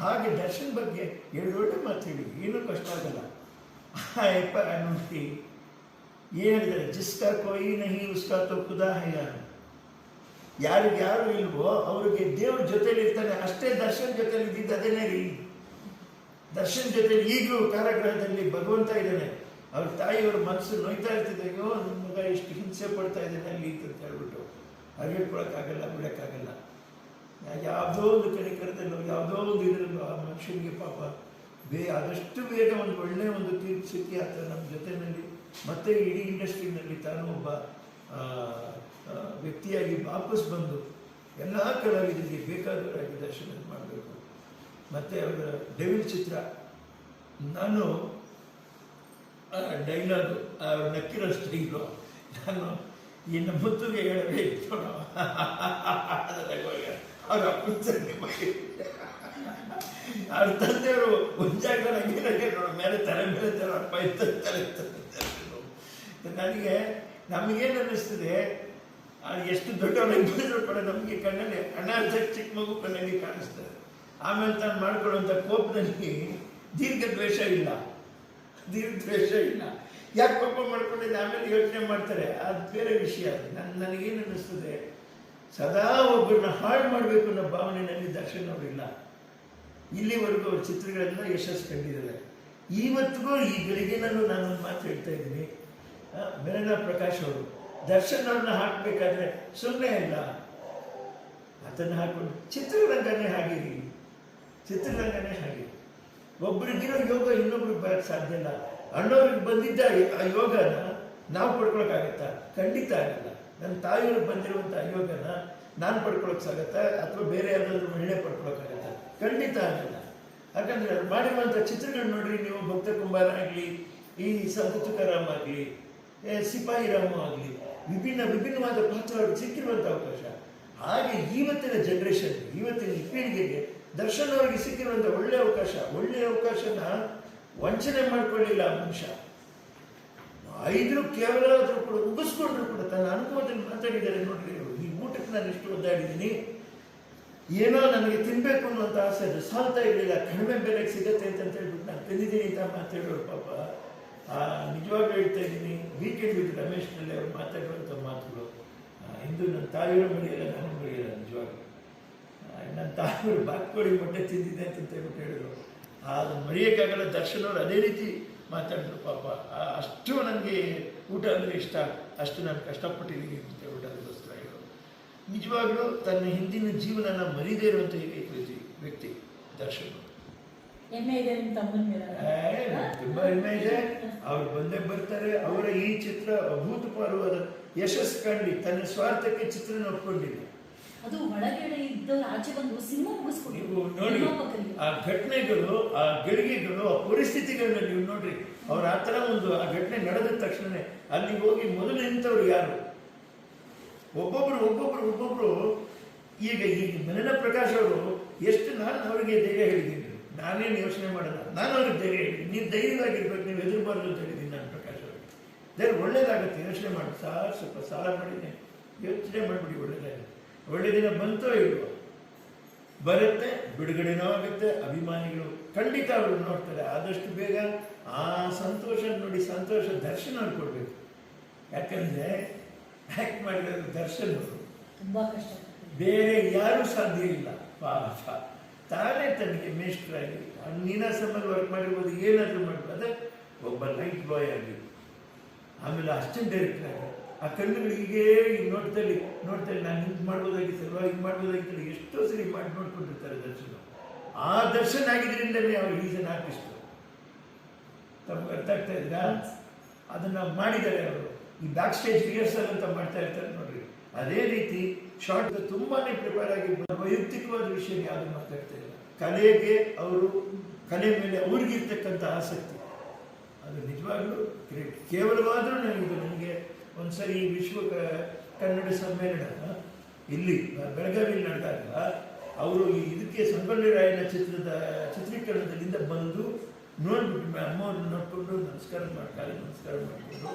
ಹಾಗೆ ದರ್ಶನ್ ಬಗ್ಗೆ ಎರಡು ಒಳ್ಳೆ ಮಾತು ಹೇಳಿ ಏನೂ ಕಷ್ಟ ಆಗಲ್ಲ. ಅಯ್ಯಪ್ಪ ನೋಡಿ ಏನು ಜಿಸ್ಕ ಕೋಯಿ ನಹಿ ಉಸ್ಕಾ ತೋ ಖುದಾ ಯಾರಿಗೆ ಯಾರು ಇಲ್ವೋ ಅವರಿಗೆ ದೇವ್ರ ಜೊತೆಲಿ ಇರ್ತಾನೆ ಅಷ್ಟೇ ದರ್ಶನ್ ಜೊತೆಲಿ ಇದ್ದಿದ್ದು ಅದೇನೇ ರೀ? ದರ್ಶನ್ ಜೊತೆಲಿ ಈಗಲೂ ಕಾರಾಗೃಹದಲ್ಲಿ ಭಗವಂತ ಇದ್ದಾನೆ. ಅವ್ರ ತಾಯಿಯವ್ರ ಮನಸ್ಸು ನೋಯ್ತಾ ಇರ್ತಿದ್ದಾಗ ನನ್ನ ಮಗ ಎಷ್ಟು ಹಿಂಸೆ ಪಡ್ತಾ ಇದ್ದಾನೆ ಅಲ್ಲಿ ಅಂತ ಹೇಳ್ಬಿಟ್ಟು ಅದು ಬಿಡೋಕ್ಕಾಗಲ್ಲ ಬಿಡಕ್ಕಾಗಲ್ಲ. ಯಾವುದೋ ಒಂದು ಕಡೆ ಕರೆದಲ್ಲೋ ಯಾವುದೋ ಒಂದು ಇದರಲ್ಲೋ ಆ ಮನುಷ್ಯನಿಗೆ ಪಾಪ ಬೇ ಆದಷ್ಟು ಬೇಗ ಒಂದು ಒಳ್ಳೆ ಒಂದು ತೀರ್ಪು ಸಿಕ್ಕಿ ಆತ ನಮ್ಮ ಜೊತೆಯಲ್ಲಿ. ಮತ್ತೆ ಇಡೀ ಇಂಡಸ್ಟ್ರಿನಲ್ಲಿ ತಾನು ಒಬ್ಬ ವ್ಯಕ್ತಿಯಾಗಿ ವಾಪಸ್ ಬಂದು ಎಲ್ಲ ಕಲಾವಿದರಿಗೆ ಬೇಕಾದವರಾಗಿ ದರ್ಶನ ಮಾಡಬೇಕು. ಮತ್ತೆ ಅವರ ಡೆವಿಲ್ ಚಿತ್ರ. ನಾನು ಡೈಲಾಗ್ ಅವ್ರು ನಕ್ಕಿರೋ ಸ್ತ್ರೀಗಳು. ನಾನು ಇನ್ನು ಮುತ್ತುಗೆ ಹೇಳಬೇಕು [laughs] ಅವ್ರ ಬಗ್ಗೆ ಅವ್ರ ತಂದೆಯವರು ಒಂಜಾಗದಲ್ಲಿ ನೋಡು, ಮೇಲೆ ತಲೆ ಮೇಲೆ ತಲೆ ಅಪ್ಪ ಇತ್ತ ತಲೆ ನನಗೆ, ನಮಗೇನು ಅನ್ನಿಸ್ತದೆ ಎಷ್ಟು ದೊಡ್ಡವರಾಗಿದ್ರು ಕೂಡ ನಮಗೆ ಕಣ್ಣಲ್ಲಿ ಅನಾಥ ಚಿಕ್ಕ ಮಗು ಕಣ್ಣಲ್ಲಿ ಕಾಣಿಸ್ತದೆ. ಆಮೇಲೆ ತಾನು ಮಾಡ್ಕೊಳ್ಳುವಂಥ ಕೋಪದಲ್ಲಿ ದೀರ್ಘ ದ್ವೇಷ ಇಲ್ಲ. ದೀರ್ಘ ದ್ವೇಷ ಇಲ್ಲ. ಯಾಕೆ ಕೋಪ ಮಾಡ್ಕೊಂಡಿದ್ದೆ? ಆಮೇಲೆ ಯೋಚನೆ ಮಾಡ್ತಾರೆ. ಅದು ಬೇರೆ ವಿಷಯ. ಅದು ನನ್ನ ನನಗೇನು ಅನ್ನಿಸ್ತದೆ? ಸದಾ ಒಬ್ಬರನ್ನ ಹಾಳು ಮಾಡಬೇಕು ಅನ್ನೋ ಭಾವನೆಯಲ್ಲಿ ದರ್ಶನ್ ಅವರಿಲ್ಲ ಇಲ್ಲಿವರೆಗೂ ಅವ್ರ ಚಿತ್ರಗಳೆಲ್ಲ ಯಶಸ್ಸು ಕಂಡಿದ್ದಾರೆ ಇವತ್ತಿಗೂ ಈ ಗಳಿಗೆನಲ್ಲೂ ನಾನು ಮಾತು ಹೇಳ್ತಾ ಇದ್ದೀನಿ. ಮೆರಣ ಪ್ರಕಾಶ್ ಅವರು ದರ್ಶನ್ ಅವ್ರನ್ನ ಹಾಕಬೇಕಾದ್ರೆ ಸುಮ್ಮನೆ ಇಲ್ಲ ಅದನ್ನು ಹಾಕೊಂಡು ಚಿತ್ರರಂಗನೇ ಹಾಗಿರಿ. ಚಿತ್ರರಂಗನೇ ಹಾಗೆ ಒಬ್ಬರಿಗಿರೋ ಯೋಗ ಇನ್ನೊಬ್ರಿಗೆ ಬರೋಕ್ಕೆ ಸಾಧ್ಯ ಇಲ್ಲ. ಅಣ್ಣವ್ರಿಗೆ ಬಂದಿದ್ದ ಆ ಯೋಗನ ನಾವು ಪಡ್ಕೊಳಕ್ಕಾಗತ್ತಾ? ಖಂಡಿತ ಆಗಲ್ಲ. ನನ್ನ ತಾಯಿಯವರು ಬಂದಿರುವಂಥ ಯೋಗನ ನಾನು ಪಡ್ಕೊಳಕ್ ಸಾಗತ್ತಾ ಅಥವಾ ಬೇರೆ ಯಾರಾದರೂ ಮಹಿಳೆ ಪಡ್ಕೊಳ್ಳೋಕ್ಕಾಗತ್ತೆ ಖಂಡಿತ ಆಗಲ್ಲ. ಯಾಕಂದ್ರೆ ಅದು ಮಾಡಿರುವಂಥ ಚಿತ್ರಗಳನ್ನ ನೋಡ್ರಿ, ನೀವು ಭಕ್ತ ಕುಂಬಾರ ಆಗಲಿ, ಈ ಸಂತ ತುಕಾರಾಮ್ ಆಗಲಿ ಸಿಪಾಯಿ ರಾಮ ಆಗಲಿ, ವಿಭಿನ್ನ ವಿಭಿನ್ನವಾದ ಪಾತ್ರ ಅವ್ರಿಗೆ ಸಿಕ್ಕಿರುವಂಥ ಅವಕಾಶ. ಹಾಗೆ ಇವತ್ತಿನ ಜನರೇಷನ್ ಇವತ್ತಿನ ಪೀಳಿಗೆಗೆ ದರ್ಶನವಾಗಿ ಅವರಿಗೆ ಸಿಕ್ಕಿರುವಂಥ ಒಳ್ಳೆಯ ಅವಕಾಶ. ಒಳ್ಳೆಯ ಅವಕಾಶನ ವಂಚನೆ ಮಾಡಿಕೊಳ್ಳಿಲ್ಲ ಮನುಷ್ಯ. ಐದ್ರು ಕೇವಲ ಆದರೂ ಕೂಡ ಉಗಿಸ್ಕೊಂಡ್ರು ಕೂಡ ತನ್ನ ಅನುಭವದಲ್ಲಿ ಮಾತಾಡಿದ್ದಾರೆ ನೋಡ್ರಿ ಈ ಊಟಕ್ಕೆ ನಾನು ಎಷ್ಟು ಒದ್ದಾಡಿದ್ದೀನಿ. ಏನೋ ನನಗೆ ತಿನ್ಬೇಕು ಅನ್ನುವಂತ ಆಸೆ ಅದು ಸಾಲ್ತಾ ಇರಲಿಲ್ಲ. ಕಡಿಮೆ ಬೆಲೆಗೆ ಸಿಗತ್ತೆ ಅಂತ ಹೇಳ್ಬಿಟ್ಟು ನಾನು ತಿಂದಿದ್ದೀನಿ ಅಂತ ಮಾತಾಡೋರು ಪಾಪ. ನಿಜವಾಗ್ಲೂ ಹೇಳ್ತಾ ಇದ್ದೀನಿ. ವೀಕೆಂಡ್ ವಿತ್ ರಮೇಶ್ನಲ್ಲಿ ಅವ್ರು ಮಾತಾಡುವಂಥ ಮಾತುಗಳು. ಇಂದು ನನ್ನ ತಾಯಿಯವರು ಮರೆಯಲ್ಲ ನಾನು ಮರೆಯಲ್ಲ ನಿಜವಾಗ್ಲೂ. ನನ್ನ ತಾಯಿಯವರು ಬಾಕ್ಕೊಡಿ ಮೊಟ್ಟೆ ತಿಂದಿದ್ದೆ ಅಂತ ಹೇಳ್ಬಿಟ್ಟು ಹೇಳಿದ್ರು. ಅದು ಮರೆಯೋಕ್ಕಾಗಲ್ಲ. ದರ್ಶನ್ ಅವರು ಅದೇ ರೀತಿ ಮಾತಾಡಿದ್ರು ಪಾಪ. ಅಷ್ಟು ನನಗೆ ಊಟ ಅಂದರೆ ಇಷ್ಟ. ಅಷ್ಟು ನಾನು ಕಷ್ಟಪಟ್ಟಿದ್ದೀನಿ ಅಂತ ಊಟ ಅದಕ್ಕೋಸ್ಕರ ಹೇಳೋದು. ನಿಜವಾಗ್ಲೂ ತನ್ನ ಹಿಂದಿನ ಜೀವನನ ಮರೀದೇ ಇರುವಂಥ ವ್ಯಕ್ತಿ ವ್ಯಕ್ತಿ? ದರ್ಶನ್. ತುಂಬಾ ಹೆಮ್ಮೆ ಇದೆ. ಅವ್ರು ಬಂದೇ ಬರ್ತಾರೆ. ಅವರ ಈ ಚಿತ್ರ ಅಭೂತಪೂರ್ವದ ಯಶಸ್ಸು ಕಂಡು ತನ್ನ ಸ್ವಾರ್ಥಕ್ಕೆ ಚಿತ್ರನ ಒಪ್ಕೊಂಡಿಲ್ಲ ಅದು ಒಳಗಡೆ ಇದ್ದವ್ರು ಆಚೆ ಬಂದು ಸಿನಿಮಾ ಮುಗಿಸ್ಕೊಂಡು ನೋಡಿ ಆ ಘಟನೆಗಳು ಆ ಗಳಿಗೆಗಳು ಆ ಪರಿಸ್ಥಿತಿಗಳನ್ನ ನೀವು ನೋಡ್ರಿ. ಅವ್ರ ಆ ಥರ ಒಂದು ಆ ಘಟನೆ ನಡೆದ ತಕ್ಷಣ ಅಲ್ಲಿ ಹೋಗಿ ಮೊದಲು ನಿಂತವ್ರು ಯಾರು? ಒಬ್ಬೊಬ್ರು ಒಬ್ಬೊಬ್ರು ಒಬ್ಬೊಬ್ರು ಈಗ ಈಗ ಮನನ ಪ್ರಕಾಶ್ ಅವರು ಎಷ್ಟು ನಾನು ಅವರಿಗೆ ಧೈರ್ಯ ಹೇಳಿದ್ದೀನಿ ನಾನೇನು ಯೋಚನೆ ಮಾಡಲ್ಲ. ನಾನು ಅವ್ರಿಗೆ ಧೈರ್ಯ ಹೇಳಿದ್ದೀನಿ. ನೀವು ಧೈರ್ಯವಾಗಿರ್ಬೇಕು ನೀವು ಎದುರುಬಾರ್ದು ಅಂತ ಹೇಳಿದ್ದೀನಿ ನಾನು ಪ್ರಕಾಶ್ ಅವರಿಗೆ. ಧೈರ್ಯ ಒಳ್ಳೇದಾಗುತ್ತೆ ಯೋಚನೆ ಮಾಡಿ. ಸಾರ್ ಸ್ವಲ್ಪ ಸಾಲ ಮಾಡಿದ್ದೀನಿ ಯೋಚನೆ ಮಾಡಿಬಿಡಿ ಒಳ್ಳೇದಾಗುತ್ತೆ. ಒಳ್ಳೆ ದಿನ ಬಂತೋ ಇಲ್ವೋ? ಬರುತ್ತೆ ಬಿಡುಗಡೆನೂ ಆಗುತ್ತೆ ಅಭಿಮಾನಿಗಳು ಖಂಡಿತ ಅವರು ನೋಡ್ತಾರೆ. ಆದಷ್ಟು ಬೇಗ ಆ ಸಂತೋಷ ನೋಡಿ ಸಂತೋಷ ದರ್ಶನ ಕೊಡಬೇಕು. ಯಾಕಂದರೆ ಆ್ಯಕ್ಟ್ ಮಾಡಿದ ದರ್ಶನ ತುಂಬಾ ಕಷ್ಟ. ಬೇರೆ ಯಾರೂ ಸಾಧ್ಯ ಇಲ್ಲ. ಪಾಪ. ತಾನೇ ತನಗೆ ಮೇಷ್ಟ್ರಾಗಿ. ನೀನಾಸಮಲ್ಲಿ ವರ್ಕ್ ಮಾಡಿರ್ಬೋದು ಏನಾದರೂ ಮಾಡ್ಬೋದು. ಒಬ್ಬ ಲೈಟ್ ಬಾಯ್ ಆಗಿ ಆಮೇಲೆ ಅಷ್ಟೇ ಡೈರೆಕ್ಟರ್ ಆಗಿ ಆ ಕಣ್ಣುಗಳಿಗೆ ಈಗ ನೋಡ್ತಲ್ಲಿ ನೋಡ್ತಲ್ಲಿ ನಾನು ಹಿಂಗೆ ಮಾಡ್ಬೋದಾಗಿತ್ತಲ್ವಾ ಹಿಂಗೆ ಮಾಡ್ಬೋದಾಗಿತ್ತಲ್ಲ ಎಷ್ಟೋ ಸರಿ ಮಾಡಿ ನೋಡ್ಕೊಂಡಿರ್ತಾರೆ ದರ್ಶನ ಆ ದರ್ಶನ ಆಗಿದ್ರಿಂದಲೇ ಅವ್ರು ರೀಸನ್ ಆರ್ಟಿಸ್ಟು ತಮ್ಗೆ ಅರ್ಥ ಆಗ್ತಾ ಇದ್ರಾ? ಅದನ್ನು ಮಾಡಿದ್ದಾರೆ ಅವರು. ಈ ಬ್ಯಾಕ್ ಸ್ಟೇಜ್ ರಿಹರ್ಸಲ್ ಅಂತ ಮಾಡ್ತಾ ಇರ್ತಾರೆ ನೋಡ್ರಿ. ಅದೇ ರೀತಿ ಶಾರ್ಟ್ ತುಂಬಾ ಪ್ರಿಪೇರ್ ಆಗಿ ವೈಯಕ್ತಿಕವಾದ ವಿಷಯ ಯಾವುದು ಮಾತಾಡ್ತಾ ಇಲ್ಲ. ಕಲೆಗೆ ಅವರು ಕಲೆ ಮೇಲೆ ಅವ್ರಿಗಿರ್ತಕ್ಕಂಥ ಆಸಕ್ತಿ. ಅದು ನಿಜವಾಗ್ಲೂ ಕೇವಲವಾದರೂ ನನಗೆ ನನಗೆ ಒಂದ್ಸರಿ ವಿಶ್ವ ಕನ್ನಡ ಸಮ್ಮೇಳನ ಇಲ್ಲಿ ಬೆಳಗಾವಿಯಲ್ಲಿ ನಡೆದಾಗ ಅವರು ಈ ಇದಕ್ಕೆ ಸಂಗೊಳ್ಳಿ ರಾಯನ ಚಿತ್ರದ, ಚಿತ್ರೀಕರಣದಲ್ಲಿಂದ ಬಂದು ನೋಡ್ಬಿಟ್ಟು ಅಮ್ಮವ್ರನ್ನ ನೋಡಿಕೊಂಡು ನಮಸ್ಕಾರ ಮಾಡ್ತಾರೆ, ನಮಸ್ಕಾರ ಮಾಡಿಕೊಂಡು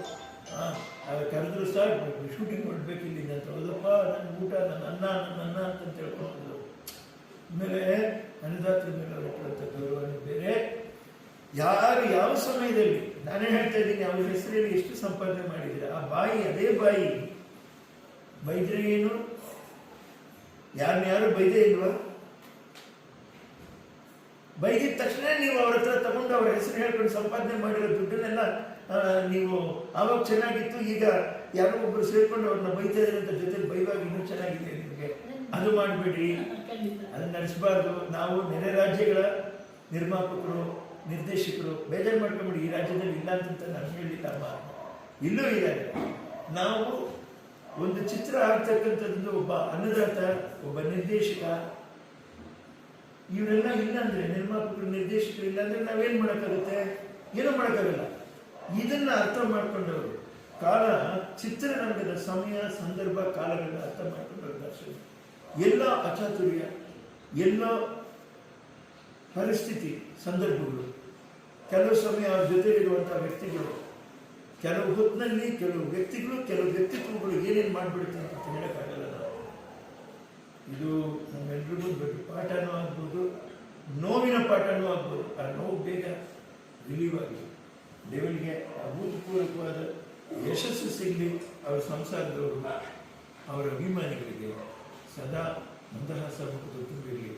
ಕರೆದ್ರು ಸರ್ ಶೂಟಿಂಗ್ ಮಾಡಬೇಕು ಇಲ್ಲಿ ಅಂತ ಹೌದಪ್ಪ ನನ್ನ ಊಟ ನನ್ನ ಅನ್ನ ನನ್ನ ಅನ್ನ ಅಂತ ಹೇಳ್ಕೊಂಡು ಆಮೇಲೆ ಅನ್ನದಾತ್ರ ಮೇಲೆ ಅವ್ರು ಇಟ್ಟಿರುವಂಥ ಗೌರವನೇ ಬೇರೆ ಯಾರು ಯಾವ ಸಮಯದಲ್ಲಿ ನಾನೇ ಹೇಳ್ತಾ ಇದ್ದೀನಿ ಅವ್ರ ಹೆಸರಲ್ಲಿ ಎಷ್ಟು ಸಂಪಾದನೆ ಮಾಡಿದ್ರೆ ಆ ಬಾಯಿ ಅದೇ ಬಾಯಿ. ಬೈದ್ರೆ ಏನು? ಯಾರನ್ನ ಯಾರು ಬೈದೇ ಇಲ್ವಾ? ಬೈದಿದ ತಕ್ಷಣ ನೀವು ಅವ್ರ ಹತ್ರ ತಗೊಂಡು ಅವ್ರ ಹೆಸರು ಹೇಳ್ಕೊಂಡು ಸಂಪಾದನೆ ಮಾಡಿರೋ ದುಡ್ಡನ್ನೆಲ್ಲ ನೀವು ಆವಾಗ ಚೆನ್ನಾಗಿತ್ತು ಈಗ ಯಾರೋ ಒಬ್ರು ಸೇರ್ಕೊಂಡು ಅವ್ರನ್ನ ಬೈತಾ ಇದ್ರೆ ಅಂತ ಜೊತೆ ಬೈವಾಗ ಇನ್ನೂ ಚೆನ್ನಾಗಿದೆ ನಿಮಗೆ. ಅದು ಮಾಡಬೇಡಿ. ಅದನ್ನ ನಡೆಸಬಾರ್ದು. ನಾವು ನೆರೆ ರಾಜ್ಯಗಳ ನಿರ್ಮಾಪಕರು ನಿರ್ದೇಶಕರು ಬೇಜಾರು ಮಾಡ್ಕೊಂಬಿಡಿ, ಈ ರಾಜ್ಯದಲ್ಲಿ ಇಲ್ಲ ಅಂತ ನಾನು ಹೇಳಿಲ್ಲಮ್ಮ ಇಲ್ಲೂ ಇದ್ದಾರೆ ನಾವು ಒಂದು ಚಿತ್ರ ಆಗ್ತಕ್ಕಂಥದ್ದು ಒಬ್ಬ ಅನ್ನದಾತ ಒಬ್ಬ ನಿರ್ದೇಶಕ. ಇವರೆಲ್ಲ ಇಲ್ಲ ಅಂದ್ರೆ, ನಿರ್ಮಾಪಕರು, ನಿರ್ದೇಶಕರು ಇಲ್ಲ ಅಂದ್ರೆ ನಾವೇನ್ ಮಾಡೋಕ್ಕಾಗುತ್ತೆ? ಏನೂ ಮಾಡೋಕ್ಕಾಗಲ್ಲ. ಇದನ್ನ ಅರ್ಥ ಮಾಡ್ಕೊಂಡವರು. ಕಾಲ ಚಿತ್ರರಂಗದ ಸಮಯ, ಸಂದರ್ಭ, ಕಾಲಗಳನ್ನ ಅರ್ಥ ಮಾಡ್ಕೊಂಡವರು ದರ್ಶನ ಎಲ್ಲ ಅಚಾತುರ್ಯ, ಎಲ್ಲ ಪರಿಸ್ಥಿತಿ, ಸಂದರ್ಭಗಳು. ಕೆಲವು ಸಮಯ ಅವ್ರ ಜೊತೆಗಿರುವಂಥ ವ್ಯಕ್ತಿಗಳು, ಕೆಲವು ಹೊತ್ತಿನಲ್ಲಿ ಕೆಲವು ವ್ಯಕ್ತಿಗಳು, ಕೆಲವು ವ್ಯಕ್ತಿತ್ವಗಳು ಏನೇನು ಮಾಡ್ಬಿಡುತ್ತೆ ಅಂತ ಹೇಳೋಕ್ಕಾಗಲ್ಲ ನಾವು. ಇದು ನಮ್ಮೆಲ್ರಿಗೂ ದೊಡ್ಡ ಪಾಠನೂ ಆಗ್ಬೋದು, ನೋವಿನ ಪಾಠನೂ ಆಗ್ಬೋದು. ಆ ನೋವು ಬೇಗ ರಿಲೀವ್ ಆಗಿ ದೇವರಿಗೆ ಅಭೂತಪೂರ್ವಕವಾದ ಯಶಸ್ಸು ಸಿಗಲಿ ಅವರ ಸಂಸಾರದವರು, ಅವರ ಅಭಿಮಾನಿಗಳಿಗೆ. ಸದಾ ಮಂದಹಾಸ ಮುಖದ ತುಂಬಿರಲಿ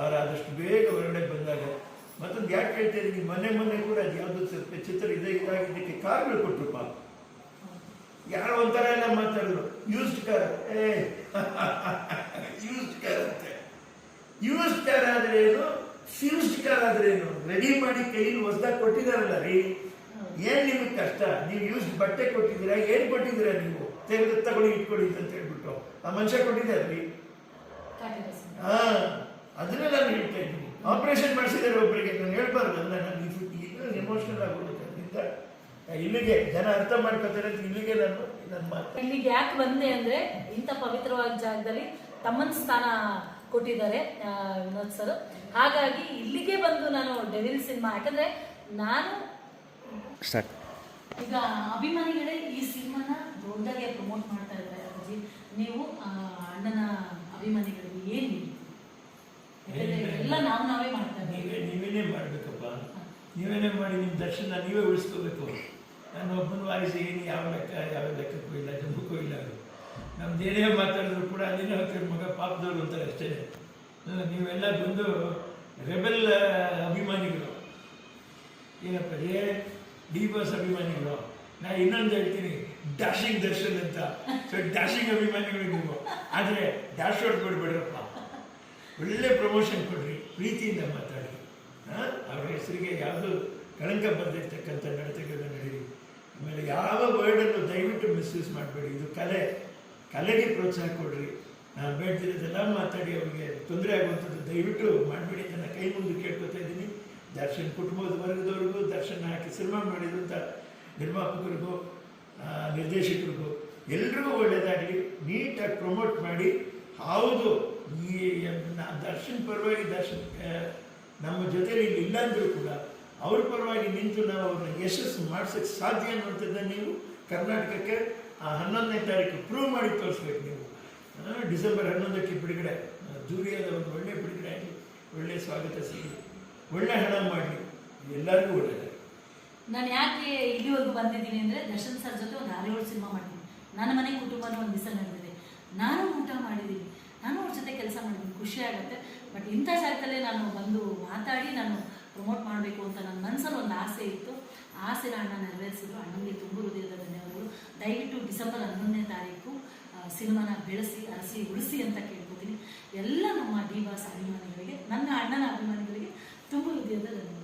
ಅವರಾದಷ್ಟು ಬೇಗ ಹೊರಗಡೆ ಬಂದಾಗ ಮತ್ತೊಂದು ಯಾಕೆ ಹೇಳ್ತಾ ಇದ್ದೀನಿ? ಮೊನ್ನೆ ಮೊನ್ನೆ ಕೂಡ ಯಾವುದೋ ಸ್ವಲ್ಪ ಚಿತ್ರ ಇದೇ ಇದಾಗಿದ್ದಕ್ಕೆ ಕಾರ್ಗಳು ಕೊಟ್ಟರು ಪಾಪ ಯಾರೋ ಒಂಥರ ಎಲ್ಲ ಮಾತಾಡಿದ್ರು ಯೂಸ್ಡ್ ಕಾರ್ ಏ ಯೂಸ್ಡ್ ಕಾರ್ ಅಂತೆ. ಯೂಸ್ಡ್ ಕಾರ್ ಆದ್ರೆ ಏನು? ಫ್ಯೂಸ್ಡ್ ಕಾರ್ ಆದ್ರೆ ಏನು? ರೆಡಿ ಮಾಡಿ ಕೈಲಿ ಹೊಸದಾಗಿ ಕೊಟ್ಟಿದಾರಲ್ಲ ರೀ. ಏನ್ ನಿಮಗೆ ಕಷ್ಟ? ನೀವು ಯೂಸ್ ಬಟ್ಟೆ ಕೊಟ್ಟಿದ್ದೀರಾ? ಏನ್ ಕೊಟ್ಟಿದ್ದೀರಾ ನೀವು? ತೆಗೆದು ತಗೊಳ್ಳಿ ಇಟ್ಕೊಳ್ಳಿ ಅಂತ ಹೇಳ್ಬಿಟ್ಟು ಆ ಮನುಷ್ಯ ಕೊಟ್ಟಿದ್ದಾರೆ ರೀ ಹಾಂ ಹಾ ಅದನ್ನೇ ನಾನು ಹೇಳ್ತಾ ಇದ್ದೀನಿ. ಆಪರೇಷನ್ ಮಾಡಿಸಿದ್ದಾರೆ ಒಬ್ಬರಿಗೆ ನಾನು ಹೇಳ್ಬಾರ್ದು ಅಲ್ಲ ನಾನು ಈಗ ಎಮೋಷನಲ್ ಆಗ್ಬಿಡುತ್ತೆ ಅದರಿಂದ ಇಲ್ಲಿಗೆ ಜನ ಅರ್ಥ ಮಾಡ್ಕೊತಾರೆ ಅಂತ ಇಲ್ಲಿಗೆ ನಾನು ನನ್ನ ಮಾತು ಇಲ್ಲಿಗೆ ಯಾಕೆ ಬಂದೆ ಅಂದ್ರೆ ಇಂಥ ಪವಿತ್ರವಾದ ಜಾಗದಲ್ಲಿ ತಮ್ಮನ ಸ್ಥಾನ ಕೊಟ್ಟಿದ್ದಾರೆ ವಿನೋದ್ ಸರ್. ಹಾಗಾಗಿ ಇಲ್ಲಿಗೆ ಬಂದು ನಾನು ಡೆವಿಲ್ ಸಿನಿಮಾ ಯಾಕಂದ್ರೆ ನಾನು ಸ್ಟಾರ್ಟ್ ಈಗ ಅಭಿಮಾನಿಗಳೇ ಈ ಸಿನಿಮಾನ ದೊಡ್ಡದಾಗಿ ಪ್ರಮೋಟ್ ಮಾಡ್ತಾ ಇದ್ದಾರೆ ಅಜ್ಜಿ ನೀವು ಅಣ್ಣನ ಅಭಿಮಾನಿಗಳಿಗೆ ಏನ್ ಎಲ್ಲ ನಾವು ನಾವೇ ಮಾಡ್ತಾ ನೀವೇ ನೀವೇನೇ ಮಾಡಬೇಕಪ್ಪ. ನೀವೇನೇ ಮಾಡಿ ನಿಮ್ಮ ದರ್ಶನ ನೀವೇ ಉಳಿಸ್ಕೋಬೇಕು. ನಾನು ಒಬ್ಬನ ವಾರಿಸಿ ಏನು ಯಾವ ಲೆಕ್ಕ ಯಾವ ಲೆಕ್ಕಕ್ಕೂ ಇಲ್ಲ ಜಂಬಕ್ಕೂ ಇಲ್ಲ ಅದು. ನಮ್ದು ಏನೇ ಮಾತಾಡಿದ್ರು ಕೂಡ ಅಲ್ಲಿನ ಹೋಗ್ತಾರೆ ಮಗ ಪಾಪದವ್ರು ಅಂತಾರೆ ಅಷ್ಟೇ. ನೀವೆಲ್ಲ ಬಂದು ರೆಬೆಲ್ ಅಭಿಮಾನಿಗಳು. ಏನಪ್ಪ ಏ ಡಿ ಬಾಸ್ ಅಭಿಮಾನಿಗಳು. ನಾ ಇನ್ನೊಂದು ಹೇಳ್ತೀನಿ ಡ್ಯಾಶಿಂಗ್ ದರ್ಶನ್ ಅಂತ. ಸೊ ಡ್ಯಾಶಿಂಗ್ ಅಭಿಮಾನಿಗಳು ನೀವು. ಆದರೆ ಡ್ಯಾಶ್ ಔಟ್ ಕೊಡ್ಬೇಡ್ರಪ್ಪ. ಒಳ್ಳೆ ಪ್ರಮೋಷನ್ ಕೊಡ್ರಿ, ಪ್ರೀತಿಯಿಂದ ಮಾತಾಡಿ ಅವರ ಹೆಸರಿಗೆ ಯಾವುದು ಕಳಂಕ ಬಂದಿರ್ತಕ್ಕಂಥ ನಡತೆಗಳನ್ನ ನಡೀರಿ. ಆಮೇಲೆ ಯಾವ ವರ್ಡನ್ನು ದಯವಿಟ್ಟು ಮಿಸ್ಯೂಸ್ ಮಾಡಬೇಡಿ. ಇದು ಕಲೆ. ಕಲೆಗೆ ಪ್ರೋತ್ಸಾಹ ಕೊಡ್ರಿ. ನಾನು ಬೇಡ್ತಿರೋದೆಲ್ಲ ಮಾತಾಡಿ ಅವ್ರಿಗೆ ತೊಂದರೆ ಆಗುವಂಥದ್ದು ದಯವಿಟ್ಟು ಮಾಡಬೇಡಿ ನನ್ನ ಕೈ ಮುಂದೆ ಕೇಳ್ಕೊತಾ ಇದ್ದೀನಿ. ದರ್ಶನ್ ಕುಟುಂಬದ ವರ್ಗದವ್ರಿಗೂ, ದರ್ಶನ ಹಾಕಿ ಸಿನಿಮಾ ಮಾಡಿದಂಥ ನಿರ್ಮಾಪಕರಿಗೂ ನಿರ್ದೇಶಕರಿಗೂ ಎಲ್ರಿಗೂ ಒಳ್ಳೆಯದಾಗಲಿ ನೀಟಾಗಿ ಪ್ರಮೋಟ್ ಮಾಡಿ. ಹೌದು ಈ ದರ್ಶನ್ ಪರವಾಗಿ ದರ್ಶನ್ ನಮ್ಮ ಜೊತೆಲಿ ಇಲ್ಲಿ ಇಲ್ಲ ಅಂದರೂ ಕೂಡ ಅವ್ರ ಪರವಾಗಿ ನಿಂತು ನಾವು ಅವ್ರನ್ನ ಯಶಸ್ಸು ಮಾಡಿಸೋಕ್ಕೆ ಸಾಧ್ಯ ಅನ್ನುವಂಥದ್ದನ್ನು ನೀವು ಕರ್ನಾಟಕಕ್ಕೆ ಆ ಹನ್ನೊಂದನೇ ತಾರೀಕು ಪ್ರೂವ್ ಮಾಡಿ ತೋರಿಸ್ಬೇಕು ನೀವು. ಡಿಸೆಂಬರ್ ಹನ್ನೊಂದಕ್ಕೆ ಬಿಡುಗಡೆ ಜೂರಿಯಾದ ಒಂದು ಒಳ್ಳೆ ಬಿಡುಗಡೆ ಆಗಲಿ, ಒಳ್ಳೆ ಸ್ವಾಗತ ಸಿಗಲಿ ಒಳ್ಳೆ ಹಣ ಮಾಡಲಿ ಎಲ್ಲರಿಗೂ ಒಳ್ಳೆಯದು. ನಾನು ಯಾಕೆ ಇಲ್ಲಿವರೆಗೂ ಬಂದಿದ್ದೀನಿ ಅಂದರೆ ದರ್ಶನ್ ಸರ್ ಜೊತೆ ಒಂದು ಹಾಲಿವುಡ್ ಸಿನಿಮಾ ಮಾಡಿದ್ದೀನಿ. ನನ್ನ ಮನೆ ಕುಟುಂಬನೂ ಒಂದು ದಿವಸ ನಡೆದಿದೆ. ನಾನು ಊಟ ಮಾಡಿದ್ದೀನಿ. ನಾನು ಅವ್ರ ಜೊತೆ ಕೆಲಸ ಮಾಡಿದ್ದೀನಿ ಖುಷಿ ಆಗುತ್ತೆ. ಬಟ್ ಇಂಥ ಜಾಗದಲ್ಲೇ ನಾನು ಬಂದು ಮಾತಾಡಿ, ನಾನು ಪ್ರಮೋಟ್ ಮಾಡಬೇಕು ಅಂತ ನನ್ನ ಮನಸ್ಸಲ್ಲಿ ಒಂದು ಆಸೆ ಇತ್ತು. ಆಸೆ ಆಸೆನ ಅಣ್ಣ ನೆರವೇರಿಸಿದ್ರು. ಅಣ್ಣನಿಗೆ ತುಂಬ ಹೃದಯದ ಧನ್ಯವಾದಗಳು. ದಯವಿಟ್ಟು ಡಿಸೆಂಬರ್ ಹನ್ನೊಂದನೇ ತಾರೀಕು ಸಿನಿಮಾನ ಬೆಳೆಸಿ, ಅರಸಿ, ಉಳಿಸಿ ಅಂತ ಕೇಳ್ಕೊತೀನಿ. ಎಲ್ಲ ನಮ್ಮ ಡಿ ಅಭಿಮಾನಿಗಳಿಗೆ, ನನ್ನ ಅಣ್ಣನ ಅಭಿಮಾನಿಗಳಿಗೆ ತುಂಬ ಹೃದಯದ ಧನ್ಯವಾದ